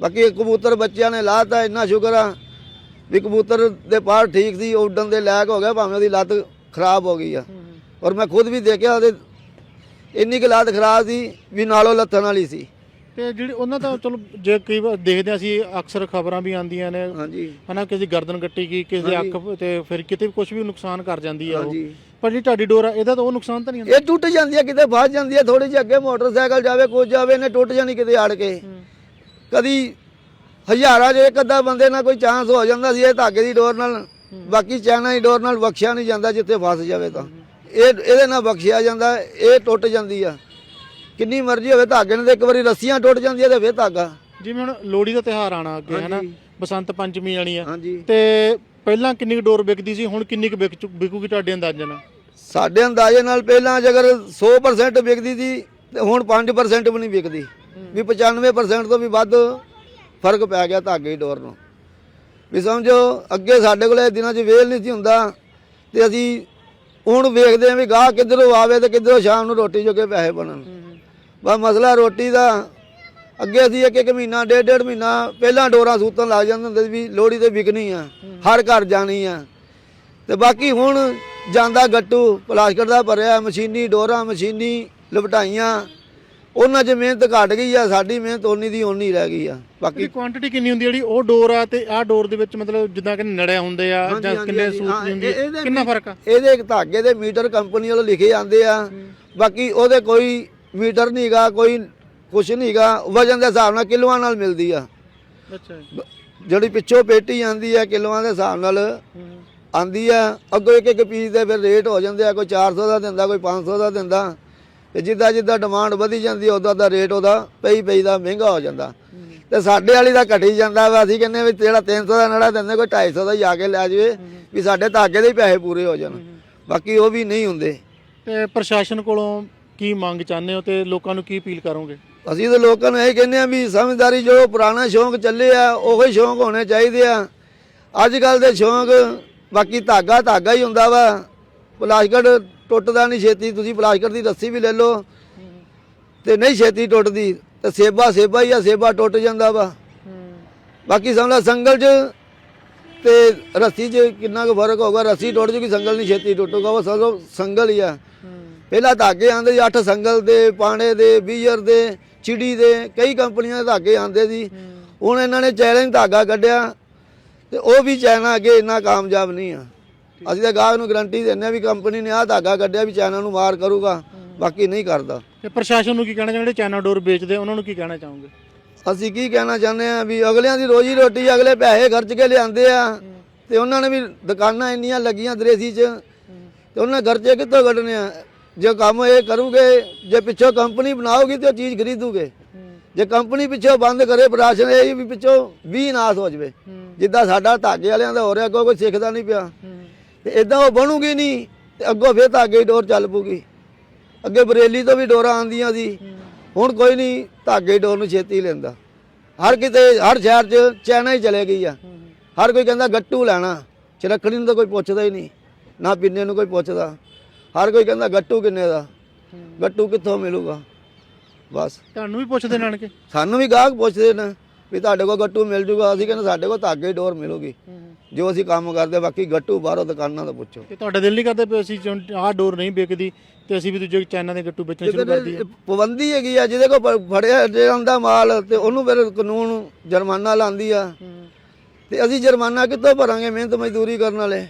ਬਾਕੀ ਇਹ ਕਬੂਤਰ ਬੱਚਿਆਂ ਨੇ ਲਾਤਾ ਇੰਨਾ ਸ਼ੁਕਰ ਆ। ਵੀ ਕਬੂਤਰ ਦੇ ਪਾਰ ਠੀਕ ਸੀ ਉੱਡਣ ਦੇ ਲਾਇਕ ਹੋ ਗਿਆ ਭਾਵੇਂ ਉਹਦੀ ਲੱਤ ਖਰਾਬ ਹੋ ਗਈ ਆ। ਔਰ ਮੈਂ ਖੁਦ ਵੀ ਦੇਖਿਆ ਉਹਦੇ ਇੰਨੀ ਕੁ ਲੱਤ ਖਰਾਬ ਸੀ ਵੀ ਨਾਲੋਂ ਲੱਥਣ ਵਾਲੀ ਸੀ। ਤੇ ਜਿਹੜੀ ਉਹਨਾਂ ਦਾ ਚਲੋ ਜੇ ਕਈ ਵਾਰ ਦੇਖਦੇ ਹਾਂ ਅਸੀਂ ਅਕਸਰ ਖਬਰਾਂ ਵੀ ਆਉਂਦੀਆਂ ਨੇ। ਹਾਂਜੀ। ਹਨਾ ਕਿਸੇ ਦੀ ਗਰਦਨ ਕੱਟੀ ਗਈ ਕਿਸੇ ਦੀ ਅੱਖ ਤੇ ਫਿਰ ਕਿਤੇ ਵੀ ਕੁਝ ਵੀ ਨੁਕਸਾਨ ਕਰ ਜਾਂਦੀ ਆ ਉਹ। ਹਾਂਜੀ। ਪਰ ਜਿਹੜੀ ਤੁਹਾਡੀ ਡੋਰ ਆ ਇਹਦਾ ਤਾਂ ਉਹ ਨੁਕਸਾਨ ਤਾਂ ਨਹੀਂ ਹੁੰਦਾ? ਇਹ ਟੁੱਟ ਜਾਂਦੀ ਹੈ ਕਿਤੇ ਫਸ ਜਾਂਦੀ ਹੈ ਥੋੜੀ ਜਿਹੀ ਅੱਗੇ ਮੋਟਰਸਾਈਕਲ ਜਾਵੇ ਕੁਝ ਜਾਵੇ ਨੇ ਟੁੱਟ ਜਾਣੀ ਕਿਤੇ ਆੜ ਕੇ। ਕਦੀ ਹਜ਼ਾਰਾਂ ਜੇ ਅੱਧਾ ਬੰਦੇ ਨਾਲ ਕੋਈ ਚਾਂਸ ਹੋ ਜਾਂਦਾ ਸੀ ਇਹ ਧਾਗੇ ਦੀ ਡੋਰ ਨਾਲ ਬਾਕੀ ਚਾਈਨਾ ਦੀ ਡੋਰ ਨਾਲ ਬਖਸ਼ਿਆ ਨਹੀਂ ਜਾਂਦਾ ਜਿੱਥੇ ਫਸ ਜਾਵੇ ਤਾਂ। ਇਹ ਇਹਦੇ ਨਾਲ ਬਖਸ਼ਿਆ ਜਾਂਦਾ ਇਹ ਟੁੱਟ ਜਾਂਦੀ ਆ। ਕਿੰਨੀ ਮਰਜ਼ੀ ਹੋਵੇ ਧਾਗੇ ਨਾਲ ਤੇ ਇੱਕ ਵਾਰੀ ਰੱਸੀਆਂ ਟੁੱਟ ਜਾਂਦੀਆਂ ਤੇ ਫੇਰ ਧਾਗਾ। ਜਿਵੇਂ ਹੁਣ ਲੋਹੜੀ ਦਾ ਤਿਉਹਾਰ ਆਣਾ ਅੱਗੇ ਹਨਾ? ਹਾਂਜੀ। ਬਸੰਤ ਪੰਚਮੀ ਆਣੀ ਆ। ਤੇ ਪਹਿਲਾਂ ਕਿੰਨੀ ਕੁ ਡੋਰ ਵਿਕਦੀ ਸੀ ਹੁਣ ਕਿੰਨੀ ਕੁ ਵਿਕ ਵਿਕੂਗੀ ਤੁਹਾਡੇ ਅੰਦਾਜ਼ੇ ਨਾਲ? ਸਾਡੇ ਅੰਦਾਜ਼ੇ ਨਾਲ ਪਹਿਲਾਂ ਜੇਕਰ 100% ਵਿਕਦੀ ਸੀ ਤੇ ਹੁਣ 5% ਵੀ ਨਹੀਂ ਵਿਕਦੀ। ਵੀ 95% ਤੋਂ ਵੀ ਵੱਧ ਫ਼ਰਕ ਪੈ ਗਿਆ ਧਾਗੇ ਡੋਰ ਨੂੰ। ਵੀ ਸਮਝੋ ਅੱਗੇ ਸਾਡੇ ਕੋਲ ਦਿਨਾਂ 'ਚ ਵੇਲ ਨਹੀਂ ਸੀ ਹੁੰਦਾ ਤੇ ਅਸੀਂ ਹੁਣ ਵੇਖਦੇ ਆਂ ਵੀ ਗਾਹ ਕਿੱਧਰੋਂ ਆਵੇ ਤੇ ਕਿੱਧਰੋਂ ਸ਼ਾਮ ਨੂੰ ਰੋਟੀ ਜੋਗੇ ਪੈਸੇ ਬਣਨ। ਬਸ ਮਸਲਾ ਰੋਟੀ ਦਾ ਅੱਗੇ ਅਸੀਂ ਇੱਕ ਇੱਕ ਮਹੀਨਾ ਡੇਢ ਡੇਢ ਮਹੀਨਾ ਪਹਿਲਾਂ ਡੋਰਾਂ ਸੂਤਨ ਲੱਗ ਜਾਂਦੇ ਹੁੰਦੇ ਸੀ ਵੀ ਲੋਹੜੀ ਤੇ ਵਿਕਣੀ ਆ ਹਰ ਘਰ ਜਾਣੀ ਆ। ਤੇ ਬਾਕੀ ਹੁਣ ਜਾਂਦਾ ਗੱਟੂ ਪਲਾਸਟਿਕ ਦਾ ਭਰਿਆ ਮਸ਼ੀਨੀ ਡੋਰਾਂ ਮਸ਼ੀਨੀ ਲਪਟਾਈਆਂ ਉਹਨਾਂ 'ਚ ਮਿਹਨਤ ਘਟ ਗਈ ਆ ਸਾਡੀ ਮਿਹਨਤ ਓਨੀ ਦੀ ਓਨੀ ਰਹਿ ਗਈ ਆ। ਬਾਕੀ ਕੁਆਂਟੀਟੀ ਕਿੰਨੀ ਹੁੰਦੀ ਆ ਜਿਹੜੀ? ਉਹ ਡੋਰ ਆ ਤੇ ਆਹ ਡੋਰ ਦੇ ਵਿੱਚ ਮਤਲਬ ਜਿੱਦਾਂ ਕਿ ਨੜਿਆ ਹੁੰਦੇ ਆ ਜਾਂ ਕਿੰਨੇ ਸੂਤ ਦੀ ਹੁੰਦੀ ਆ। ਕਿੰਨਾ ਫ਼ਰਕ ਆ? ਇਹਦੇ ਇੱਕ ਧਾਗੇ ਦੇ ਮੀਟਰ ਕੰਪਨੀ ਵੱਲੋਂ ਲਿਖੇ ਜਾਂਦੇ ਆ। ਬਾਕੀ ਉਹਦੇ ਕੋਈ ਮੀਟਰ ਨਹੀਂਗਾ ਕੋਈ ਕੁਛ ਨਹੀਂਗਾ ਵਜਨ ਦੇ ਹਿਸਾਬ ਨਾਲ ਕਿਲੋਆਂ ਨਾਲ ਮਿਲਦੀ ਆ। ਅੱਛਾ ਜਿਹੜੀ ਪਿੱਛੋਂ ਪੇਟੀ ਆਂਦੀ ਆ ਕਿਲੋਆਂ ਦੇ ਹਿਸਾਬ ਨਾਲ ਆਂਦੀ ਆ। ਅੱਗੋਂ ਇੱਕ ਇੱਕ ਪੀਸ ਦੇ ਫਿਰ ਰੇਟ ਹੋ ਜਾਂਦੇ ਆ ਕੋਈ 400 ਦਾ ਦਿੰਦਾ ਕੋਈ 500 ਦਾ ਦਿੰਦਾ। ਤੇ ਜਿੱਦਾਂ ਜਿੱਦਾਂ ਡਿਮਾਂਡ ਵਧੀ ਜਾਂਦੀ ਉਦਾਂ ਦਾ ਰੇਟ ਉਹਦਾ ਪਈ ਪਈ ਦਾ ਮਹਿੰਗਾ ਹੋ ਜਾਂਦਾ। ਤੇ ਸਾਡੇ ਵਾਲੀ ਦਾ ਘਟੀ ਜਾਂਦਾ ਵਾ ਅਸੀਂ ਕਹਿੰਦੇ ਵੀ ਜਿਹੜਾ 300 ਦਾ ਨੜਾ ਦਿੰਦੇ ਕੋਈ 250 ਦਾ ਹੀ ਆ ਕੇ ਲੈ ਜਾਵੇ ਵੀ ਸਾਡੇ ਧਾਗੇ ਦੇ ਪੈਸੇ ਪੂਰੇ ਹੋ ਜਾਣ। ਬਾਕੀ ਉਹ ਵੀ ਨਹੀਂ ਹੁੰਦੇ। ਤੇ ਪ੍ਰਸ਼ਾਸਨ ਕੋਲੋਂ ਕੀ ਮੰਗ ਚਾਹੁੰਦੇ ਹੋ ਤੇ ਲੋਕਾਂ ਨੂੰ ਕੀ ਅਪੀਲ ਕਰੋਗੇ? ਅਸੀਂ ਤਾਂ ਲੋਕਾਂ ਨੂੰ ਇਹ ਕਹਿੰਦੇ ਆ ਵੀ ਸਮਝਦਾਰੀ ਜੋ ਪੁਰਾਣਾ ਸ਼ੌਂਕ ਚੱਲੇ ਆ ਉਹੋ ਹੀ ਸ਼ੌਂਕ ਹੋਣੇ ਚਾਹੀਦੇ ਆ। ਅੱਜ ਕੱਲ ਦੇ ਸ਼ੌਂਕ ਬਾਕੀ ਧਾਗਾ ਧਾਗਾ ਹੀ ਹੁੰਦਾ ਵਾ। ਪਲਾਸਟਿਕ ਟੁੱਟਦਾ ਨਹੀਂ ਛੇਤੀ, ਤੁਸੀਂ ਪਲਾਸਟਿਕ ਦੀ ਰੱਸੀ ਵੀ ਲੈ ਲਓ। ਤੇ ਨਹੀਂ ਛੇਤੀ ਟੁੱਟਦੀ, ਤੇ ਸੇਬਾ ਸੇਬਾ ਹੀ ਆ, ਸੇਬਾ ਟੁੱਟ ਜਾਂਦਾ ਵਾ। ਬਾਕੀ ਸਮਝ ਲਾ ਸੰਗਲ 'ਚ ਤੇ ਰੱਸੀ 'ਚ ਕਿੰਨਾ ਕੁ ਫ਼ਰਕ ਹੋਊਗਾ, ਰੱਸੀ ਟੁੱਟ ਜੂਗੀ, ਸੰਗਲ ਨਹੀਂ ਛੇਤੀ ਟੁੱਟੂਗਾ, ਉਹ ਸਮਝੋ ਸੰਗਲ ਹੀ ਆ। ਪਹਿਲਾਂ ਧਾਗੇ ਆਂਦੇ ਸੀ 8 ਸੰਗਲ ਦੇ, ਪਾਣੇ ਦੇ ਬੀਜਰ ਦੇ, ਚਿੜੀ ਦੇ, ਕਈ ਕੰਪਨੀਆਂ ਦੇ ਧਾਗੇ ਆਂਦੇ ਸੀ। ਹੁਣ ਇਹਨਾਂ ਨੇ ਚੈਲੰਜ ਧਾਗਾ ਕੱਢਿਆ, ਤੇ ਉਹ ਵੀ ਚਾਈਨਾ ਅੱਗੇ ਇੰਨਾ ਕਾਮਯਾਬ ਨਹੀਂ ਆ। ਅਸੀਂ ਤਾਂ ਗਾਹਕ ਨੂੰ ਗਰੰਟੀ ਦਿੰਦੇ ਆ ਵੀ ਕੰਪਨੀ ਨੇ ਆਹ ਧਾਗਾ ਕੱਢਿਆ ਵੀ ਚਾਈਨਾ ਨੂੰ ਮਾਰ ਕਰੂਗਾ ਬਾਕੀ ਨਹੀਂ ਕਰਦਾ। ਤੇ ਪ੍ਰਸ਼ਾਸਨ ਨੂੰ ਕੀ ਕਹਿਣਾ ਚਾਹੁੰਦੇ? ਚਾਈਨਾ ਡੋਰ ਵੇਚਦੇ ਆ, ਉਹਨਾਂ ਨੂੰ ਕੀ ਕਹਿਣਾ ਚਾਹੋਗੇ? ਅਸੀਂ ਕੀ ਕਹਿਣਾ ਚਾਹੁੰਦੇ ਆ ਵੀ ਅਗਲਿਆਂ ਦੀ ਰੋਜੀ ਰੋਟੀ ਅਗਲੇ ਪੈਸੇ ਖਰਚ ਕੇ ਲਿਆਂਦੇ ਆ ਤੇ ਉਹਨਾਂ ਨੇ ਵੀ ਦੁਕਾਨਾਂ ਇੰਨੀਆਂ ਲੱਗੀਆਂ ਦਰੇਸੀ 'ਚ ਤੇ ਉਹਨਾਂ ਨੇ ਖਰਚੇ ਕਿੱਥੋਂ ਕੱਢਣੇ ਆ? ਜੇ ਕੰਮ ਇਹ ਕਰੂਗੇ ਜੇ ਪਿੱਛੋਂ ਕੰਪਨੀ ਬਣਾਓਗੀ ਤੇ ਉਹ ਚੀਜ਼ ਖਰੀਦੂਗੇ। ਜੇ ਕੰਪਨੀ ਪਿੱਛੋਂ ਬੰਦ ਕਰੇ ਪ੍ਰਸ਼ਾਸਨ ਇਹ ਵੀ ਪਿੱਛੋਂ ਵੀ ਨਾਸ ਹੋ ਜਵੇ। ਜਿੱਦਾਂ ਸਾਡਾ ਧਾਗੇ ਵਾਲਿਆਂ ਦਾ ਹੋ ਰਿਹਾ ਕੋਈ ਕੋਈ ਸਿੱਖਦਾ ਨਹੀਂ ਪਿਆ। ਤੇ ਇਦਾਂ ਉਹ ਬਣੂਗੀ ਨਹੀਂ ਤੇ ਅੱਗੋਂ ਫੇਰ ਧਾਗੇ ਡੋਰ ਚੱਲ ਪੂਗੀ ਅੱਗੇ ਬਰੇਲੀ ਤੋਂ ਵੀ ਡੋਰਾਂ ਆਉਂਦੀਆਂ ਸੀ ਹੁਣ ਕੋਈ ਨਹੀਂ ਧਾਗੇ ਡੋਰ ਨੂੰ ਛੇਤੀ ਲੈਂਦਾ। ਹਰ ਕਿਤੇ ਹਰ ਸ਼ਹਿਰ 'ਚ ਚਾਈਨਾ ਹੀ ਚਲੇ ਗਈ ਆ। ਹਰ ਕੋਈ ਕਹਿੰਦਾ ਗੱਟੂ ਲੈਣਾ ਚਰਖੜੀ ਨੂੰ ਤਾਂ ਕੋਈ ਪੁੱਛਦਾ ਹੀ ਨਹੀਂ ਨਾ ਪਿੰਨੇ ਨੂੰ ਕੋਈ ਪੁੱਛਦਾ। ਹਰ ਕੋਈ ਕਹਿੰਦਾ ਗੱਟੂ ਕਿੰਨੇ ਦਾ ਗੱਟੂ ਕਿੱਥੋਂ ਮਿਲੂਗਾ? ਬਸ। ਤੁਹਾਨੂੰ ਵੀ ਪੁੱਛਦੇ ਨਾਨਕੇ ਸਾਨੂੰ ਵੀ ਗਾਹਕ ਪੁੱਛਦੇ ਨੇ। ਵੀ ਤੁਹਾਡੇ ਕੋਲ ਗੱਟੂ ਮਿਲ ਜੂਗਾ ਅਸੀਂ ਕਹਿੰਦੇ ਸਾਡੇ ਕੋਲ ਧਾਗੇ ਡੋਰ ਮਿਲੂਗੀ। ਜੋ ਅਸੀਂ ਕੰਮ ਕਰਦੇ ਬਾਕੀ ਗੱਟੂ ਬਾਹਰੋਂ ਦੁਕਾਨਾਂ ਤੋਂ ਪੁੱਛੋ। ਤੇ ਤੁਹਾਡਾ ਦਿਲ ਨਹੀਂ ਕਰਦਾ ਵੀ ਅਸੀਂ ਆਹ ਡੋਰ ਨਹੀਂ ਵਿਕਦੀ ਤੇ ਅਸੀਂ ਵੀ ਦੂਜੇ ਚਾਈਨਾ ਦੇ ਗੱਟੂ ਵੇਚਣੇ ਸ਼ੁਰੂ ਕਰ ਦਈਏ? ਪਾਬੰਦੀ ਹੈਗੀ ਆ ਜਿਹਦੇ ਕੋਲ ਫੜਿਆ ਜਾਂਦਾ ਮਾਲ ਤੇ ਉਹਨੂੰ ਫਿਰ ਕਾਨੂੰਨ ਜੁਰਮਾਨਾ ਲਾਉਂਦੀ ਆ। ਤੇ ਅਸੀਂ ਜੁਰਮਾਨਾ ਕਿੱਥੋਂ ਭਰਾਂਗੇ ਮਿਹਨਤ ਮਜ਼ਦੂਰੀ ਕਰਨ ਵਾਲੇ?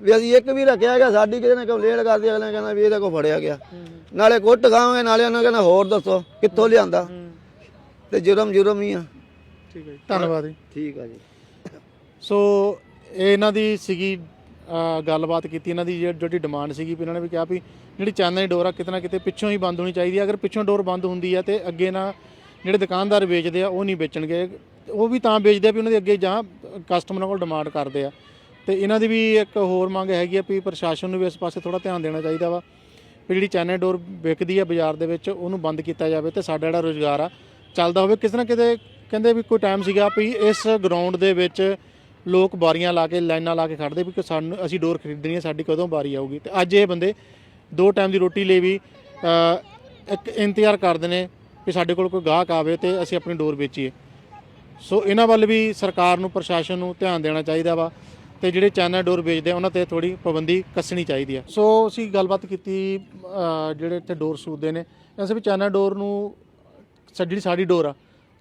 ਵੀ ਅਸੀਂ ਇੱਕ ਵੀ ਰੱਖਿਆ ਹੈਗਾ ਸਾਡੀ ਕਿਸੇ ਨੇ ਕੰਪਲੇਂਟ ਕਰਦੀ ਅਗਲੇ ਕਹਿੰਦਾ ਵੀ ਇਹਦੇ ਕੋਲ ਫੜਿਆ ਗਿਆ। ਨਾਲੇ ਕੁੱਟ ਖਾਵਾਂਗੇ ਨਾਲੇ ਉਹਨਾਂ ਕਹਿੰਦਾ ਹੋਰ ਦੱਸੋ ਕਿੱਥੋਂ ਲਿਆਂਦਾ? ਤੇ ਜੁਰਮ ਜੁਰਮ ਹੀ ਆ। ਠੀਕ ਹੈ ਜੀ। ਧੰਨਵਾਦ ਜੀ। ਠੀਕ ਆ ਜੀ। ਸੋ ਇਹ ਇਹਨਾਂ ਦੀ ਸੀਗੀ ਗੱਲਬਾਤ ਕੀਤੀ ਇਹਨਾਂ ਦੀ ਜਿਹੜੀ- ਜਿਹੜੀ ਡਿਮਾਂਡ ਸੀਗੀ ਵੀ ਇਹਨਾਂ ਨੇ ਵੀ ਕਿਹਾ ਵੀ ਜਿਹੜੀ ਚਾਈਨਾ ਦੀ ਡੋਰ ਆ ਕਿਤੇ ਨਾ ਕਿਤੇ ਪਿੱਛੋਂ ਹੀ ਬੰਦ ਹੋਣੀ ਚਾਹੀਦੀ ਹੈ ਅਗਰ ਪਿੱਛੋਂ ਡੋਰ ਬੰਦ ਹੁੰਦੀ ਹੈ ਤੇ ਅੱਗੇ ਨਾ ਜਿਹੜੇ ਦੁਕਾਨਦਾਰ ਵੇਚਦੇ ਆ ਉਹ ਨਹੀਂ ਵੇਚਣਗੇ। ਉਹ ਵੀ ਤਾਂ ਵੇਚਦੇ ਆ ਵੀ ਉਹਨਾਂ ਦੇ ਅੱਗੇ ਜਾਂ ਕਸਟਮਰਾਂ ਕੋਲ ਡਿਮਾਂਡ ਕਰਦੇ ਆ। ਤੇ ਇਹਨਾਂ ਦੀ ਵੀ ਇੱਕ ਹੋਰ ਮੰਗ ਹੈਗੀ ਆ ਵੀ ਪ੍ਰਸ਼ਾਸਨ ਨੂੰ ਵੀ ਇਸ ਪਾਸੇ ਥੋੜਾ ਧਿਆਨ ਦੇਣਾ ਚਾਹੀਦਾ ਵਾ ਵੀ ਜਿਹੜੀ ਚਾਈਨਾ ਡੋਰ ਵਿਕਦੀ ਆ ਬਾਜ਼ਾਰ ਦੇ ਵਿੱਚ ਉਹਨੂੰ ਬੰਦ ਕੀਤਾ ਜਾਵੇ ਤੇ ਸਾਡਾ ਜਿਹੜਾ ਰੋਜ਼ਗਾਰ ਆ ਚੱਲਦਾ ਹੋਵੇ ਕਿਸੇ ਨਾ ਕਿਤੇ ਕਹਿੰਦੇ ਵੀ ਕੋਈ ਟਾਈਮ ਸੀਗਾ ਵੀ ਇਸ ਗਰਾਊਂਡ ਦੇ ਵਿੱਚ ਲੋਕ ਬਾਰੀਆਂ ਲਾ ਕੇ, ਲਾਈਨਾਂ ਲਾ ਕੇ ਖੜਦੇ ਵੀ ਕਿ ਸਾਨੂੰ, ਅਸੀਂ ਡੋਰ ਖਰੀਦਣੀ ਹੈ, ਸਾਡੀ ਕਦੋਂ ਬਾਰੀ ਆਊਗੀ। ਤੇ ਅੱਜ ਇਹ ਬੰਦੇ ਦੋ ਟਾਈਮ ਦੀ ਰੋਟੀ ਲਈ ਵੀ ਇੱਕ ਇੰਤਜ਼ਾਰ ਕਰਦੇ ਨੇ ਵੀ ਸਾਡੇ ਕੋਲ ਕੋਈ ਗਾਹਕ ਆਵੇ ਤੇ ਅਸੀਂ ਆਪਣੀ ਡੋਰ ਵੇਚੀਏ। ਸੋ ਇਹਨਾਂ ਵੱਲ ਵੀ ਸਰਕਾਰ ਨੂੰ, ਪ੍ਰਸ਼ਾਸਨ ਨੂੰ ਧਿਆਨ ਦੇਣਾ ਚਾਹੀਦਾ ਵਾ ਤੇ ਜਿਹੜੇ ਚਾਈਨਾ ਡੋਰ ਵੇਚਦੇ ਆ, ਉਹਨਾਂ ਤੇ ਥੋੜੀ ਪਾਬੰਦੀ ਕੱਸਣੀ ਚਾਹੀਦੀ ਆ। ਸੋ ਅਸੀਂ ਗੱਲਬਾਤ ਕੀਤੀ ਜਿਹੜੇ ਇੱਥੇ ਡੋਰ ਸੂਦੇ ਨੇ, ਅਸੀਂ ਵੀ ਚਾਈਨਾ ਡੋਰ ਨੂੰ ਸਾ- ਜਿਹੜੀ ਸਾਡੀ ਡੋਰ ਆ।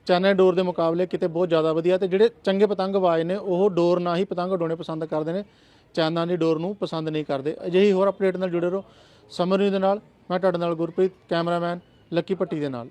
ਚਾਈਨਾ ਡੋਰ ਦੇ ਮੁਕਾਬਲੇ ਕਿਤੇ ਬਹੁਤ ਜ਼ਿਆਦਾ ਵਧੀਆ ਤੇ ਜਿਹੜੇ ਚੰਗੇ ਪਤੰਗਬਾਜ਼ ਨੇ, ਉਹ ਡੋਰ ਨਾਲ ਹੀ ਪਤੰਗ ਉਡਾਉਣੇ ਪਸੰਦ ਕਰਦੇ ਨੇ। ਚਾਈਨਾ ਦੀ ਡੋਰ ਨੂੰ ਪਸੰਦ ਨਹੀਂ ਕਰਦੇ। ਅਜਿਹੀ ਹੋਰ ਅਪਡੇਟ ਨਾਲ ਜੁੜੇ ਰਹੋ। ਸਮਰ ਨਿਊਜ਼ ਦੇ ਨਾਲ, ਮੈਂ ਤੁਹਾਡੇ ਨਾਲ ਗੁਰਪ੍ਰੀਤ, ਕੈਮਰਾਮੈਨ, ਲੱਕੀ ਪੱਟੀ ਦੇ ਨਾਲ।